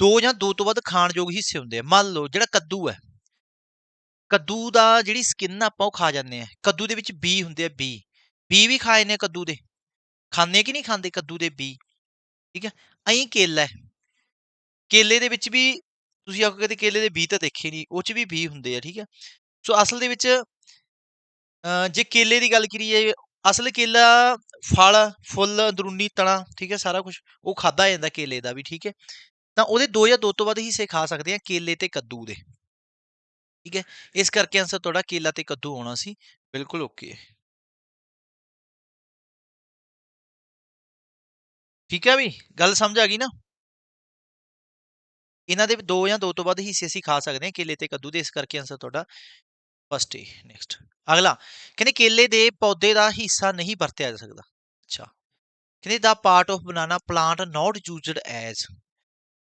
ਦੋ ਜਾਂ ਦੋ ਤੋਂ ਵੱਧ ਖਾਣਯੋਗ ਹਿੱਸੇ ਹੁੰਦੇ ਆ। ਮੰਨ ਲਓ, ਜਿਹੜਾ ਕੱਦੂ ਹੈ। ਕੱਦੂ ਦਾ ਜਿਹੜੀ ਸਕਿਨ ਆਪਾਂ ਉਹ ਖਾ ਜਾਂਦੇ ਆ। ਕੱਦੂ ਦੇ ਵਿੱਚ ਬੀ ਹੁੰਦੇ ਆ ਬੀ ਬੀ ਵੀ ਖਾਏ ਨੇ ਕੱਦੂ ਦੇ। ਖਾਂਦੇ ਕਿ ਨਹੀਂ ਖਾਂਦੇ ਕੱਦੂ ਦੇ ਬੀ? ਠੀਕ ਹੈ, ਐਂ ਕੇਲਾ ਹੈ। ਕੇਲੇ ਦੇ ਵਿੱਚ ਵੀ ਤੁਸੀਂ ਆਖੋ ਕਦੇ ਕੇਲੇ ਦੇ ਬੀ ਤਾਂ ਦੇਖੇ ਨਹੀਂ, ਉਹ ਚ ਵੀ ਬੀ ਹੁੰਦੇ ਆ, ਠੀਕ ਹੈ। ਸੋ ਅਸਲ ਦੇ ਵਿੱਚ ਜੇ ਕੇਲੇ ਦੀ ਗੱਲ ਕਰੀਏ, ਅਸਲ ਕੇਲਾ ਫਲ, ਫੁੱਲ, ਅੰਦਰੂਨੀ ਤਣਾ, ਠੀਕ ਹੈ, ਸਾਰਾ ਕੁਝ ਉਹ ਖਾਦਾ ਜਾਂਦਾ ਕੇਲੇ ਦਾ ਵੀ, ਠੀਕ ਹੈ। ਤਾਂ ਉਹਦੇ ਦੋ ਜਾਂ ਦੋ ਤੋਂ ਵੱਧ ਹਿੱਸੇ ਖਾ ਸਕਦੇ ਆ ਕੇਲੇ ਤੇ ਕੱਦੂ ਦੇ। ਠੀਕ ਹੈ, ਇਸ ਕਰਕੇ ਆਨਸਰ ਤੁਹਾਡਾ ਕੇਲਾ ਤੇ ਕੱਦੂ ਆਉਣਾ ਸੀ, ਬਿਲਕੁਲ ਓਕੇ ਹੈ। ਠੀਕ ਹੈ ਵੀ? ਗੱਲ ਸਮਝ ਆ ਗਈ ਨਾ? ਇਹਨਾਂ ਦੇ ਦੋ ਜਾਂ ਦੋ ਤੋਂ ਵੱਧ ਹਿੱਸੇ ਅਸੀਂ ਖਾ ਸਕਦੇ ਹਾਂ, ਕੇਲੇ ਤੇ ਕੱਦੂ ਦੇ, ਇਸ ਕਰਕੇ ਆਨਸਰ ਤੁਹਾਡਾ ਫਸਟ ਹੈ ਨੈਕਸਟ ਅਗਲਾ, ਕਹਿੰਦੇ ਕੇਲੇ ਦੇ ਪੌਦੇ ਦਾ ਹਿੱਸਾ ਨਹੀਂ ਵਰਤਿਆ ਜਾ ਸਕਦਾ। ਅੱਛਾ। ਕਹਿੰਦੇ the part of banana plant not used as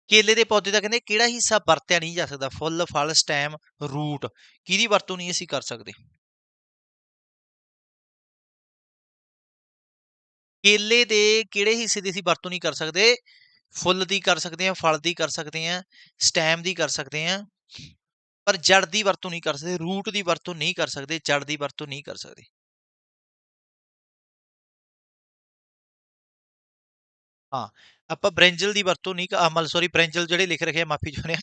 ਕੇਲੇ ਦੇ ਪੌਦੇ ਦਾ ਕਹਿੰਦੇ ਕਿਹੜਾ ਹਿੱਸਾ ਵਰਤਿਆ ਨਹੀਂ ਜਾ ਸਕਦਾ, ਫੁੱਲ, ਫਲ ਸਟੈਮ ਰੂਟ ਕਿਹਦੀ ਵਰਤੋਂ ਨਹੀਂ ਅਸੀਂ ਕਰ ਸਕਦੇ। ਕੇਲੇ ਦੇ ਕਿਹੜੇ ਹਿੱਸੇ ਦੀ ਅਸੀਂ ਵਰਤੋਂ ਨਹੀਂ ਕਰ ਸਕਦੇ? ਫੁੱਲ ਦੀ ਕਰ ਸਕਦੇ ਆ ਫਲ ਦੀ ਕਰ ਸਕਦੇ ਆ ਸਟੈਮ ਦੀ ਕਰ ਸਕਦੇ ਆ ਪਰ ਜੜ ਦੀ ਵਰਤੋਂ ਨਹੀਂ ਕਰ ਸਕਦੇ, ਰੂਟ ਦੀ ਵਰਤੋਂ ਨਹੀਂ ਕਰ ਸਕਦੇ, ਜੜ ਦੀ ਵਰਤੋਂ ਨਹੀਂ ਕਰ ਸਕਦੇ। ਹਾਂ, ਆਪਾਂ ਬ੍ਰੈਂਜਲ ਦੀ ਵਰਤੋਂ ਨਹੀਂ ਅਮਲ ਸੌਰੀ ਬ੍ਰੈਂਜਲ ਜਿਹੜੇ ਲਿਖ ਰੱਖੇ ਆ, ਮਾਫੀ ਚਾਹੁੰਦੇ ਆ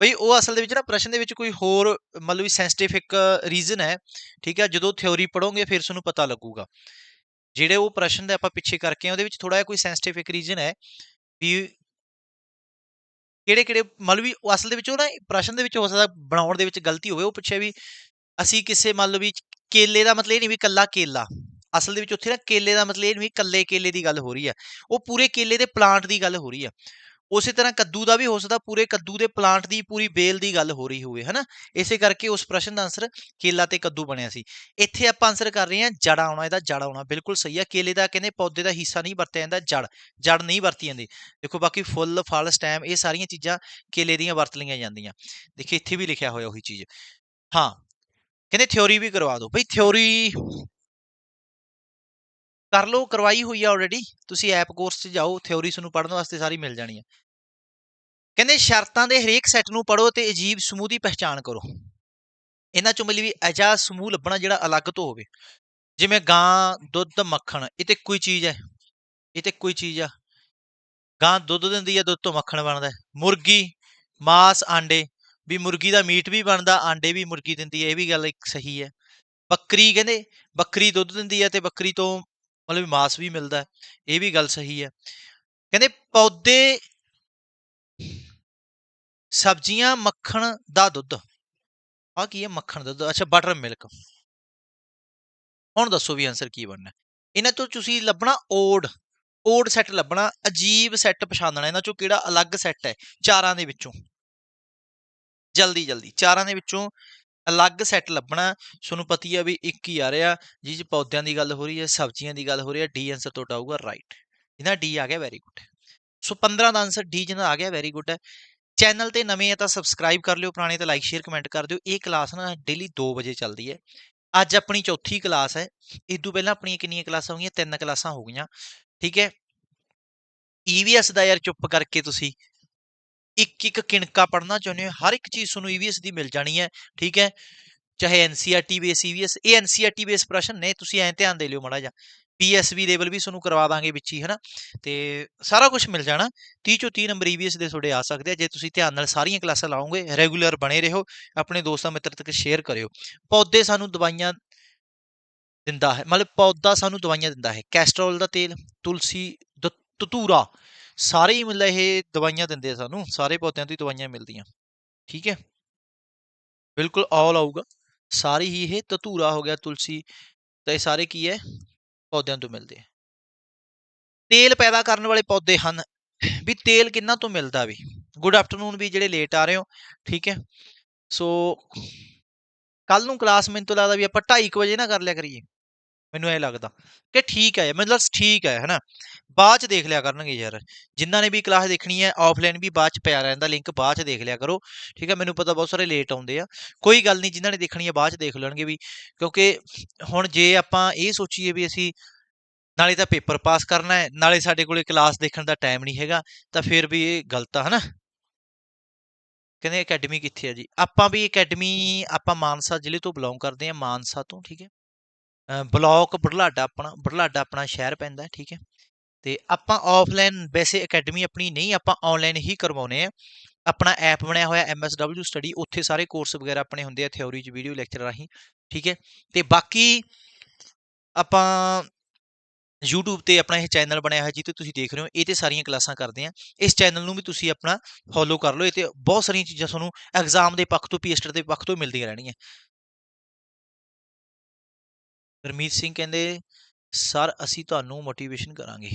ਬਈ ਉਹ ਅਸਲ ਦੇ ਵਿੱਚ ਨਾ ਪ੍ਰਸ਼ਨ ਦੇ ਵਿੱਚ ਕੋਈ ਹੋਰ ਮਤਲਬ ਵੀ ਸਾਇੰਟਿਫਿਕ ਰੀਜ਼ਨ ਹੈ, ਠੀਕ ਹੈ? ਜਦੋਂ ਥਿਉਰੀ ਪੜੋਗੇ ਫਿਰ ਤੁਹਾਨੂੰ ਪਤਾ ਲੱਗੂਗਾ। ਜਿਹੜੇ ਉਹ ਪ੍ਰਸ਼ਨ ਦੇ ਆਪਾਂ ਪਿੱਛੇ ਕਰਕੇ ਉਹਦੇ ਵਿੱਚ ਥੋੜਾ ਜਿਹਾ ਕੋਈ ਸਾਇੰਟਿਫਿਕ ਰੀਜ਼ਨ ਹੈ ਵੀ ਕਿਹੜੇ ਕਿਹੜੇ ਮਤਲਬ ਵੀ ਅਸਲ ਦੇ ਵਿੱਚ ਉਹ ਨਾ ਪ੍ਰਸ਼ਨ ਦੇ ਵਿੱਚ ਹੋ ਸਕਦਾ ਬਣਾਉਣ ਦੇ ਵਿੱਚ ਗਲਤੀ ਹੋਵੇ, ਉਹ ਪੁੱਛਿਆ ਵੀ ਅਸੀਂ ਕਿਸੇ ਮੰਨ ਲਓ ਵੀ ਕੇਲੇ ਦਾ ਮਤਲਬ ਇਹ ਨਹੀਂ ਵੀ ਕੱਲਾ ਕੇਲਾ, ਅਸਲ ਦੇ ਵਿੱਚ ਉੱਥੇ ਨਾ ਕੇਲੇ ਦਾ ਮਤਲਬ ਇਹ ਨਹੀਂ ਵੀ ਕੱਲੇ ਕੇਲੇ ਦੀ ਗੱਲ ਹੋ ਰਹੀ ਹੈ ਉਹ ਪੂਰੇ ਕੇਲੇ ਦੇ ਪਲਾਂਟ ਦੀ ਗੱਲ ਹੋ ਰਹੀ ਹੈ ਉਸੇ ਤਰ੍ਹਾਂ ਕੱਦੂ ਦਾ ਵੀ ਹੋ ਸਕਦਾ, ਪੂਰੇ ਕੱਦੂ ਦੇ ਪਲਾਂਟ ਦੀ, ਪੂਰੀ ਬੇਲ ਦੀ ਗੱਲ ਹੋ ਰਹੀ ਹੋਵੇ, ਹਨਾ? ਇਸੇ ਕਰਕੇ ਉਸ ਪ੍ਰਸ਼ਨ ਦਾ ਆਨਸਰ ਕੇਲਾ ਤੇ ਕੱਦੂ ਬਣਿਆ ਸੀ। ਇੱਥੇ ਆਪਾਂ ਆਨਸਰ ਕਰ ਰਹੇ ਹਾਂ ਜੜ ਆਉਣਾ, ਇਹਦਾ ਜੜ ਆਉਣਾ, ਬਿਲਕੁਲ ਸਹੀ ਆ। ਕੇਲੇ ਦਾ ਕਹਿੰਦੇ ਪੌਦੇ ਦਾ ਹਿੱਸਾ ਨਹੀਂ ਵਰਤਿਆ ਜਾਂਦਾ ਜੜ ਜੜ ਨਹੀਂ ਵਰਤੀ ਜਾਂਦੀ। ਦੇਖੋ, ਬਾਕੀ ਫੁੱਲ, ਫਲ, ਸਟੈਮ, ਇਹ ਸਾਰੀਆਂ ਚੀਜ਼ਾਂ ਕੇਲੇ ਦੀਆਂ ਵਰਤ ਲਈਆਂ ਜਾਂਦੀਆਂ। ਦੇਖੀ, ਇੱਥੇ ਵੀ ਲਿਖਿਆ ਹੋਇਆ ਉਹੀ ਚੀਜ਼। ਹਾਂ, ਕਹਿੰਦੇ ਥਿਉਰੀ ਵੀ ਕਰਵਾ ਦਿਓ। ਬਈ ਥਿਉਰੀ ਕਰ ਲਓ, ਕਰਵਾਈ ਹੋਈ ਆ ਆਲਰੇਡੀ ਤੁਸੀਂ ਐਪ ਕੋਰਸ 'ਚ ਜਾਓ ਥਿਉਰੀ ਤੁਹਾਨੂੰ ਪੜ੍ਹਨ ਵਾਸਤੇ ਸਾਰੀ ਮਿਲ ਜਾਣੀ ਹੈ ਕਹਿੰਦੇ ਸ਼ਰਤਾਂ ਦੇ ਹਰੇਕ ਸੈੱਟ ਨੂੰ ਪੜੋ ਤੇ ਅਜੀਬ ਸਮੂਹ ਦੀ ਪਛਾਣ ਕਰੋ। ਇਹਨਾਂ ਚੋਂ ਮਿਲੀ ਵੀ ਅਜਾ ਸਮੂਹ ਲੱਭਣਾ ਜਿਹੜਾ ਅਲੱਗ ਤੋਂ ਹੋਵੇ। ਜਿਵੇਂ ਗਾਂ, ਦੁੱਧ, ਮੱਖਣ, ਇਹ ਤੇ ਕੋਈ ਚੀਜ਼ ਹੈ। ਇਹ ਤੇ ਕੋਈ ਚੀਜ਼ ਆ। ਗਾਂ ਦੁੱਧ ਦਿੰਦੀ ਹੈ ਦੁੱਧ ਤੋਂ ਮੱਖਣ ਬਣਦਾ ਮੁਰਗੀ, ਮਾਸ, ਆਂਡੇ, ਵੀ ਮੁਰਗੀ ਦਾ ਮੀਟ ਵੀ ਬਣਦਾ, ਆਂਡੇ ਵੀ ਮੁਰਗੀ ਦਿੰਦੀ ਹੈ, ਇਹ ਵੀ ਗੱਲ ਇੱਕ ਸਹੀ ਹੈ। ਬੱਕਰੀ ਕਹਿੰਦੇ, ਬੱਕਰੀ ਦੁੱਧ ਦਿੰਦੀ ਹੈ ਤੇ ਬੱਕਰੀ ਤੋਂ ਮਤਲਬ ਮਾਸ ਵੀ ਮਿਲਦਾ ਇਹ ਵੀ ਗੱਲ ਸਹੀ ਹੈ। ਕਹਿੰਦੇ ਪੌਦੇ ਸਬਜ਼ੀਆਂ, ਮੱਖਣ ਦਾ ਦੁੱਧ। ਆ ਕੀ ਹੈ? ਮੱਖਣ ਦਾ ਦੁੱਧ। ਅੱਛਾ ਬਟਰ ਮਿਲਕ ਹੁਣ ਦੱਸੋ ਵੀ ਆਨਸਰ ਕੀ ਬਣਨਾ ਇਹਨਾਂ ਤੋਂ ਤੁਸੀਂ ਲੱਭਣਾ ਓਡ ਓਡ ਸੈੱਟ ਲੱਭਣਾ, ਅਜੀਬ ਸੈੱਟ ਪਛਾਣਨਾ ਇਹਨਾਂ ਚੋਂ ਕਿਹੜਾ ਅਲੱਗ ਸੈੱਟ ਹੈ? ਚਾਰਾਂ ਦੇ ਵਿੱਚੋਂ। ਜਲਦੀ ਜਲਦੀ। ਚਾਰਾਂ ਦੇ ਵਿੱਚੋਂ ਅਲੱਗ ਸੈੱਟ ਲੱਭਣਾ। ਤੁਹਾਨੂੰ ਪਤੀ ਆ ਵੀ ਇੱਕ ਹੀ ਆ ਰਿਹਾ ਜਿਸ 'ਚ ਪੌਦਿਆਂ ਦੀ ਗੱਲ ਹੋ ਰਹੀ ਹੈ, ਸਬਜ਼ੀਆਂ ਦੀ ਗੱਲ ਹੋ ਰਹੀ ਹੈ ਡੀ ਆਨਸਰ ਤੁਹਾਡਾ ਆਊਗਾ ਰਾਈਟ ਇਹਦਾ ਡੀ ਆ ਗਿਆ ਵੈਰੀ ਗੁੱਡ ਸੋ 15 ਦਾ ਆਨਸਰ ਡੀ ਜਿਹਦਾ ਆ ਗਿਆ ਵੈਰੀ ਗੁੱਡ ਹੈ। ਚੈਨਲ ਤੇ ਨਵੇਂ ਆ ਤਾਂ ਸਬਸਕ੍ਰਾਈਬ ਕਰ ਲਿਓ, ਪੁਰਾਣੇ ਤਾਂ ਲਾਈਕ ਸ਼ੇਅਰ ਕਮੈਂਟ ਕਰ ਦਿਓ। ਇਹ ਕਲਾਸ ਨਾ ਡੇਲੀ 2 ਵਜੇ ਚੱਲਦੀ ਹੈ। ਅੱਜ ਆਪਣੀ ਚੌਥੀ ਕਲਾਸ ਹੈ। ਇਸ ਤੋਂ ਪਹਿਲਾਂ ਆਪਣੀਆਂ ਕਿੰਨੀਆਂ ਕਲਾਸਾਂ ਹੋ ਗਈਆਂ ਤਿੰਨ ਕਲਾਸਾਂ ਹੋ ਗਈਆਂ। ਠੀਕ ਹੈ। ਈਵੀਐਸ ਦਾ ਯਾਰ ਚੁੱਪ ਕਰਕੇ ਤੁਸੀਂ ਇੱਕ ਇੱਕ ਕਿਣਕਾ ਪੜਨਾ ਚਾਹੁੰਦੇ ਹੋ, ਹਰ ਇੱਕ ਚੀਜ਼ ਤੁਹਾਨੂੰ ਈਵੀਐਸ ਦੀ ਮਿਲ ਜਾਣੀ ਹੈ, ਠੀਕ ਹੈ? ਚਾਹੇ ਐਨਸੀਆਰਟੀ ਬੇਸ ਈਵੀਐਸ ਇਹ ਐਨਸੀਆਰਟੀ ਬੇਸ ਪ੍ਰਸ਼ਨ ਨੇ, ਤੁਸੀਂ ਐਂ ਧਿਆਨ ਦੇ ਲਿਓ ਮਾੜਾ ਜਿਹਾ ਪੀਐਸਬੀ ਲੈਵਲ ਵੀ ਤੁਹਾਨੂੰ ਕਰਵਾ ਦਾਂਗੇ ਵਿੱਚ ਹੀ, ਹਨਾ? ਤੇ ਸਾਰਾ ਕੁਝ ਮਿਲ ਜਾਣਾ 30 ਚੋਂ 30 ਨੰਬਰ ਈਵੀਐਸ ਦੇ ਤੁਹਾਡੇ ਆ ਸਕਦੇ ਆ, ਜੇ ਤੁਸੀਂ ਧਿਆਨ ਨਾਲ ਸਾਰੀਆਂ ਕਲਾਸਾਂ ਲਾਓਗੇ ਰੈਗੂਲਰ ਬਣੇ ਰਹੋ, ਆਪਣੇ ਦੋਸਤਾਂ ਮਿੱਤਰ ਤੱਕ ਸ਼ੇਅਰ ਕਰਿਓ। ਪੌਦੇ ਸਾਨੂੰ ਦਵਾਈਆਂ ਦਿੰਦਾ ਹੈ, ਮਤਲਬ ਪੌਦਾ ਸਾਨੂੰ ਦਵਾਈਆਂ ਦਿੰਦਾ ਹੈ ਕੈਸਟਰੋਲ ਦਾ ਤੇਲ, ਤੁਲਸੀ ਤਤੂਰਾ ਸਾਰੇ ਹੀ ਮਤਲਬ ਇਹ ਦਵਾਈਆਂ ਦਿੰਦੇ ਆ ਸਾਨੂੰ, ਸਾਰੇ ਪੌਦਿਆਂ ਤੋਂ ਹੀ ਦਵਾਈਆਂ ਮਿਲਦੀਆਂ, ਠੀਕ ਹੈ? ਬਿਲਕੁਲ ਆਲ ਆਊਗਾ, ਸਾਰੇ ਹੀ ਇਹ ਤਤੂਰਾ ਹੋ ਗਿਆ, ਤੁਲਸੀ, ਤਾਂ ਇਹ ਸਾਰੇ ਕੀ ਹੈ? ਪੌਦਿਆਂ ਤੋਂ ਮਿਲਦੇ ਆ। ਤੇਲ ਪੈਦਾ ਕਰਨ ਵਾਲੇ ਪੌਦੇ ਹਨ, ਵੀ ਤੇਲ ਕਿੰਨਾ ਤੋਂ ਮਿਲਦਾ ਵੀ? ਗੁੱਡ ਆਫਟਰਨੂਨ ਵੀ ਜਿਹੜੇ ਲੇਟ ਆ ਰਹੇ ਹੋ, ਠੀਕ ਹੈ? ਸੋ ਕੱਲ ਨੂੰ ਕਲਾਸ ਮੈਨੂੰ ਤੋਂ ਲੱਗਦਾ ਵੀ ਆਪਾਂ 2:30 ਵਜੇ ਨਾ ਕਰ ਲਿਆ ਕਰੀਏ। ਮੈਨੂੰ ਇਹ ਲੱਗਦਾ ਕਿ ਠੀਕ ਹੈ ਮਤਲਬ ਠੀਕ ਹੈ, ਹਨਾ? ਬਾਅਦ ਚ ਦੇਖ ਲਿਆ ਕਰਨਗੇ ਯਾਰ। ਜਿਨ੍ਹਾਂ ਨੇ ਵੀ ਕਲਾਸ ਦੇਖਣੀ ਹੈ ਆਫਲਾਈਨ ਵੀ ਬਾਅਦ ਚ ਪਿਆ ਰਹਿੰਦਾ ਲਿੰਕ ਬਾਅਦ ਚ ਦੇਖ ਲਿਆ ਕਰੋ, ਠੀਕ ਹੈ? ਮੈਨੂੰ ਪਤਾ ਬਹੁਤ ਸਾਰੇ ਲੇਟ ਆਉਂਦੇ ਆ। ਕੋਈ ਗੱਲ ਨਹੀਂ, ਜਿਨ੍ਹਾਂ ਨੇ ਦੇਖਣੀ ਹੈ ਬਾਅਦ ਚ ਦੇਖ ਲੈਣਗੇ ਵੀ, ਕਿਉਂਕਿ ਹੁਣ ਜੇ ਆਪਾਂ ਇਹ ਸੋਚੀਏ ਵੀ ਅਸੀਂ ਨਾਲੇ ਤਾਂ ਪੇਪਰ ਪਾਸ ਕਰਨਾ ਹੈ, ਨਾਲੇ ਸਾਡੇ ਕੋਲੇ ਕਲਾਸ ਦੇਖਣ ਦਾ ਟਾਈਮ ਨਹੀਂ ਹੈਗਾ, ਤਾਂ ਫਿਰ ਵੀ ਇਹ ਗਲਤ ਆ, ਹਨਾ? ਕਹਿੰਦੇ ਅਕੈਡਮੀ ਕਿੱਥੇ ਆ ਜੀ? ਆਪਾਂ ਵੀ ਅਕੈਡਮੀ ਆਪਾਂ ਮਾਨਸਾ ਜ਼ਿਲ੍ਹੇ ਤੋਂ ਬਿਲੋਂਗ ਕਰਦੇ ਆ ਮਾਨਸਾ ਤੋਂ, ਠੀਕ ਹੈ? ਬਲਾਕ ਬੜਲਾਡਾ ਆਪਣਾ ਬੜਲਾਡਾ ਆਪਣਾ ਸ਼ਹਿਰ ਪੈਂਦਾ, ਠੀਕ ਹੈ। ਤੇ ਆਪਾਂ ਆਫਲਾਈਨ ਵੈਸੇ ਅਕੈਡਮੀ ਆਪਣੀ ਨਹੀਂ, ਆਪਾਂ ਆਨਲਾਈਨ ਹੀ ਕਰਵਾਉਨੇ ਆ ਆਪਣਾ ਐਪ ਬਣਿਆ ਹੋਇਆ MSW ਸਟੱਡੀ, ਉੱਥੇ ਸਾਰੇ ਕੋਰਸ ਵਗੈਰਾ ਆਪਣੇ ਹੁੰਦੇ ਆ ਥਿਉਰੀ ਚ, ਵੀਡੀਓ ਲੈਕਚਰ ਰਾਹੀਂ, ਠੀਕ ਹੈ। ਤੇ ਬਾਕੀ ਆਪਾਂ YouTube ਤੇ ਆਪਣਾ ਇਹ ਚੈਨਲ ਬਣਿਆ ਹੋਇਆ ਜਿੱਥੇ ਤੁਸੀਂ ਦੇਖ ਰਹੇ ਹੋ, ਇਹ ਤੇ ਸਾਰੀਆਂ ਕਲਾਸਾਂ ਕਰਦੇ ਆ ਇਸ ਚੈਨਲ ਨੂੰ ਵੀ ਤੁਸੀਂ ਆਪਣਾ ਫੋਲੋ ਕਰ ਲਓ, ਇਹ ਤੇ ਬਹੁਤ ਸਾਰੀਆਂ ਚੀਜ਼ਾਂ ਤੁਹਾਨੂੰ ਐਗਜ਼ਾਮ ਦੇ ਪੱਖ ਤੋਂ, ਪੀਐਸਟਰ ਦੇ ਪੱਖ ਤੋਂ ਮਿਲਦੀਆਂ ਰਹਿਣੀਆਂ ਗੁਰਮੀਤ ਸਿੰਘ ਕਹਿੰਦੇ, ਸਰ, ਅਸੀਂ ਤੁਹਾਨੂੰ ਮੋਟੀਵੇਸ਼ਨ ਕਰਾਂਗੇ।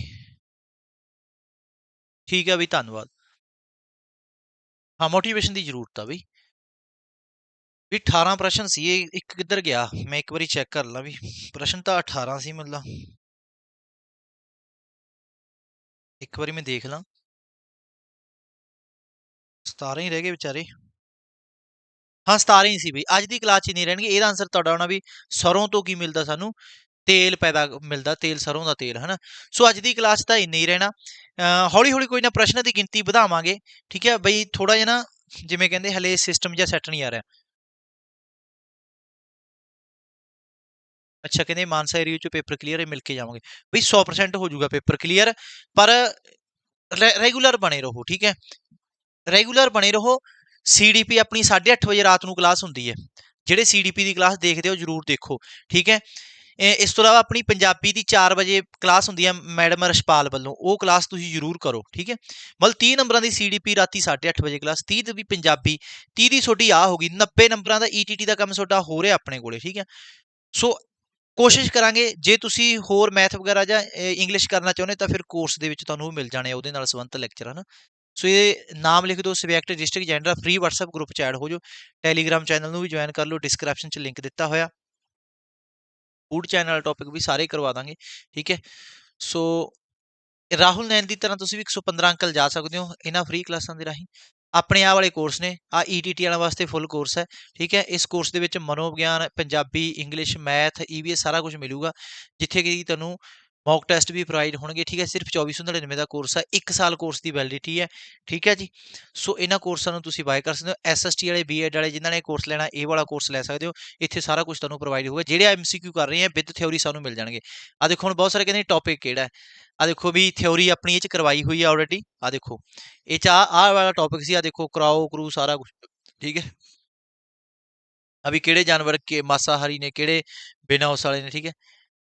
ਠੀਕ ਹੈ ਵੀ ਧੰਨਵਾਦ। ਹਾਂ ਮੋਟੀਵੇਸ਼ਨ ਦੀ ਜ਼ਰੂਰਤ ਆ ਬਈ। ਵੀ 18 ਪ੍ਰਸ਼ਨ ਸੀ, ਇਹ ਇੱਕ ਕਿੱਧਰ ਗਿਆ? ਮੈਂ ਇੱਕ ਵਾਰੀ ਚੈੱਕ ਕਰ ਲਾਂ ਵੀ ਪ੍ਰਸ਼ਨ ਤਾਂ 18 ਸੀ ਮਤਲਬ ਇੱਕ ਵਾਰੀ ਮੈਂ ਦੇਖ ਲਾਂ। 17 ਹੀ ਰਹਿ ਗਏ ਵਿਚਾਰੇ। ਹਾਂ 17 ਹੀ ਸੀ ਬਈ। ਅੱਜ ਦੀ ਕਲਾਸ 'ਚ ਨਹੀਂ ਰਹਿਣਗੇ। ਇਹਦਾ ਆਨਸਰ ਤੁਹਾਡਾ ਹੋਣਾ ਵੀ ਸਰੋਂ ਤੋਂ ਕੀ ਮਿਲਦਾ ਸਾਨੂੰ? ਤੇਲ ਪੈਦਾ ਮਿਲਦਾ, ਤੇਲ ਸਰੋਂ ਦਾ ਤੇਲ, ਹਨਾ? ਸੋ ਅੱਜ ਦੀ ਕਲਾਸ ਤਾਂ ਇੰਨੇ ਹੀ ਰਹਿਣਾ। ਹੌਲੀ ਹੌਲੀ ਕੋਈ ਨਾ ਪ੍ਰਸ਼ਨਾਂ ਦੀ ਗਿਣਤੀ ਵਧਾਵਾਂਗੇ, ਠੀਕ ਹੈ? ਬਈ ਥੋੜਾ ਜਿਹਾ ਨਾ ਜਿਵੇਂ ਕਹਿੰਦੇ ਹਲੇ ਸਿਸਟਮ ਜਿਹਾ ਸੈੱਟ ਨਹੀਂ ਆ ਰਿਹਾ। ਅੱਛਾ, ਕਹਿੰਦੇ ਮਾਨਸਾ ਏਰੀਆ ਚੋਂ ਪੇਪਰ ਕਲੀਅਰ ਹੈ, ਮਿਲ ਕੇ ਜਾਵਾਂਗੇ। ਬਈ 100% ਹੋ ਜਾਊਗਾ ਪੇਪਰ ਕਲੀਅਰ ਪਰ ਰੈਗੂਲਰ ਬਣੇ ਰਹੋ, ਠੀਕ ਹੈ? ਰੈਗੂਲਰ ਬਣੇ ਰਹੋ ਸੀਡੀਪੀ ਆਪਣੀ 8:30 ਵਜੇ ਰਾਤ ਨੂੰ ਕਲਾਸ ਹੁੰਦੀ ਹੈ। ਜਿਹੜੇ ਸੀਡੀਪੀ ਦੀ ਕਲਾਸ ਦੇਖਦੇ ਹੋ, ਜਰੂਰ ਦੇਖੋ, ਠੀਕ ਹੈ? ਇਸ ਤੋਂ ਇਲਾਵਾ ਆਪਣੀ ਪੰਜਾਬੀ ਦੀ 4 ਵਜੇ ਕਲਾਸ ਹੁੰਦੀ ਹੈ ਮੈਡਮ ਰਸ਼ਪਾਲ ਵੱਲੋਂ। ਉਹ ਕਲਾਸ ਤੁਸੀਂ ਜਰੂਰ ਕਰੋ, ਠੀਕ ਹੈ? ਮਤਲਬ 30 ਨੰਬਰਾਂ ਦੀ ਸੀਡੀਪੀ ਰਾਤੀ 8:30 ਵਜੇ ਕਲਾਸ 30 ਦੀ ਵੀ ਪੰਜਾਬੀ 30 ਦੀ ਤੁਹਾਡੀ ਆ ਹੋਗੀ 90 ਨੰਬਰਾਂ ਦਾ ਈਟੀਟੀ ਦਾ ਕੰਮ ਤੁਹਾਡਾ ਹੋ ਰਿਹਾ ਆਪਣੇ ਕੋਲੇ, ਠੀਕ ਹੈ? ਸੋ ਕੋਸ਼ਿਸ਼ ਕਰਾਂਗੇ, ਜੇ ਤੁਸੀਂ ਹੋਰ ਮੈਥ ਵਗੈਰਾ ਜਾਂ ਇੰਗਲਿਸ਼ ਕਰਨਾ ਚਾਹੁੰਦੇ ਤਾਂ ਫਿਰ ਕੋਰਸ ਦੇ ਵਿੱਚ ਤੁਹਾਨੂੰ ਮਿਲ ਜਾਣੇ ਉਹਦੇ ਨਾਲ ਸੰਬੰਧਿਤ ਲੈਕਚਰ ਹਨ? ਸੋ ਇਹ ਨਾਮ ਲਿਖ ਦਿਓ subject district gender free WhatsApp group ਚ ਐਡ ਹੋ ਜਾਓ। ਟੈਲੀਗ੍ਰਾਮ ਚੈਨਲ ਨੂੰ ਵੀ ਜੁਆਇਨ ਕਰ ਲਓ ਡਿਸਕ੍ਰਿਪਸ਼ਨ ਚ ਲਿੰਕ ਦਿੱਤਾ ਹੋਇਆ। ਫੂਡ ਚੈਨਲ ਵਾਲਾ ਟੌਪਿਕ ਵੀ ਸਾਰੇ ਕਰਵਾ ਦਾਂਗੇ, ਠੀਕ ਹੈ? ਸੋ ਰਾਹੁਲ ਨੈਨ ਦੀ ਤਰ੍ਹਾਂ ਤੁਸੀਂ ਵੀ 115 ਅੰਕਲ ਜਾ ਸਕਦੇ ਹੋ, ਇਹਨਾਂ ਫ੍ਰੀ ਕਲਾਸਾਂ ਦੇ ਰਾਹੀਂ। ਆਪਣੇ ਆਹ ਵਾਲੇ ਕੋਰਸ ਨੇ ਆ ਈਟੀਟੀ ਵਾਲਾ ਵਾਸਤੇ ਫੁੱਲ ਕੋਰਸ ਹੈ, ਠੀਕ ਹੈ? ਇਸ ਕੋਰਸ ਦੇ ਵਿੱਚ ਮਨੋਵਿਗਿਆਨ, ਪੰਜਾਬੀ ਇੰਗਲਿਸ਼ ਮੈਥ ਈਵੀਐਸ ਸਾਰਾ ਕੁਝ ਮਿਲੂਗਾ, ਜਿੱਥੇ ਕਿ ਤੁਹਾਨੂੰ ਮੌਕ ਟੈਸਟ ਵੀ ਪ੍ਰੋਵਾਈਡ ਹੋਣਗੇ, ਠੀਕ ਹੈ, ਸਿਰਫ 2499 ਦਾ ਕੋਰਸ ਹੈ 1 ਸਾਲ ਕੋਰਸ ਦੀ ਵੈਲਿਡਿਟੀ ਹੈ, ਠੀਕ ਹੈ ਜੀ। ਸੋ ਇਹਨਾਂ ਕੋਰਸਾਂ ਨੂੰ ਤੁਸੀਂ ਬਾਏ ਕਰ ਸਕਦੇ ਹੋ ਐਸਐਸਟੀ ਵਾਲੇ ਬੀਐਡ ਵਾਲੇ, ਜਿਨ੍ਹਾਂ ਨੇ ਕੋਰਸ ਲੈਣਾ ਇਹ ਵਾਲਾ ਕੋਰਸ ਲੈ ਸਕਦੇ ਹੋ, ਇੱਥੇ ਸਾਰਾ ਕੁਝ ਤੁਹਾਨੂੰ ਪ੍ਰੋਵਾਈਡ ਹੋਊਗਾ, ਜਿਹੜੇ ਐਮਸੀਕਿਊ ਕਰ ਰਹੇ ਆ ਵਿਦ ਥਿਉਰੀ ਸਾਨੂੰ ਮਿਲ ਜਾਣਗੇ। ਆ ਦੇਖੋ, ਹੁਣ ਬਹੁਤ ਸਾਰੇ ਕਹਿੰਦੇ ਟੌਪਿਕ ਕਿਹੜਾ ਹੈ? ਆ ਦੇਖੋ ਵੀ ਥਿਉਰੀ ਆਪਣੀ ਇਹ ਚ ਕਰਵਾਈ ਹੋਈ ਹੈ ਆਲਰੇਡੀ ਆ ਦੇਖੋ। ਇਹ ਚ ਆ ਆਹ ਵਾਲਾ ਟੌਪਿਕ ਸੀ ਆ ਦੇਖੋ ਕਰਾਓ ਕਰੂ ਸਾਰਾ ਕੁਝ ਠੀਕ ਹੈ। ਆ ਵੀ ਕਿਹੜੇ ਜਾਨਵਰ, ਕੇ, ਮਾਸਾਹਾਰੀ ਨੇ, ਕਿਹੜੇ ਬਿਨਾਂ ਉਸ ਵਾਲੇ ਨੇ, ਠੀਕ ਹੈ।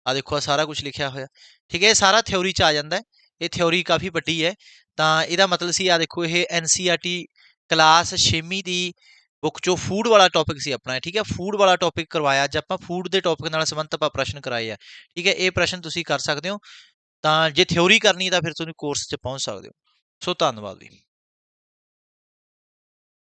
ਆ ਦੇਖੋ ਆ ਸਾਰਾ ਕੁਝ ਲਿਖਿਆ ਹੋਇਆ। ਠੀਕ ਹੈ, ਇਹ ਸਾਰਾ ਥਿਉਰੀ ਚ ਆ ਜਾਂਦਾ ਹੈ। ਇਹ ਥਿਉਰੀ ਕਾਫੀ ਵੱਡੀ ਹੈ। ਤਾਂ ਇਹਦਾ ਮਤਲਬ ਸੀ ਆ ਦੇਖੋ, ਇਹ ਐਨਸੀਆਰਟੀ ਕਲਾਸ 6ਵੀਂ ਦੀ ਬੁੱਕ ਚੋਂ ਫੂਡ ਵਾਲਾ ਟੌਪਿਕ ਸੀ ਆਪਣਾ ਠੀਕ ਹੈ? ਫੂਡ ਵਾਲਾ ਟੌਪਿਕ ਕਰਵਾਇਆ। ਅੱਜ ਆਪਾਂ ਫੂਡ ਦੇ ਟੌਪਿਕ ਨਾਲ ਸੰਬੰਧਿਤ ਆਪਾਂ ਪ੍ਰਸ਼ਨ ਕਰਾਏ ਆ। ਠੀਕ ਹੈ, ਇਹ ਪ੍ਰਸ਼ਨ ਤੁਸੀਂ ਕਰ ਸਕਦੇ ਹੋ। ਤਾਂ ਜੇ ਥਿਉਰੀ ਕਰਨੀ ਤਾਂ ਫਿਰ ਤੁਸੀਂ ਕੋਰਸ 'ਚ ਪਹੁੰਚ ਸਕਦੇ ਹੋ। ਸੋ ਧੰਨਵਾਦ ਜੀ।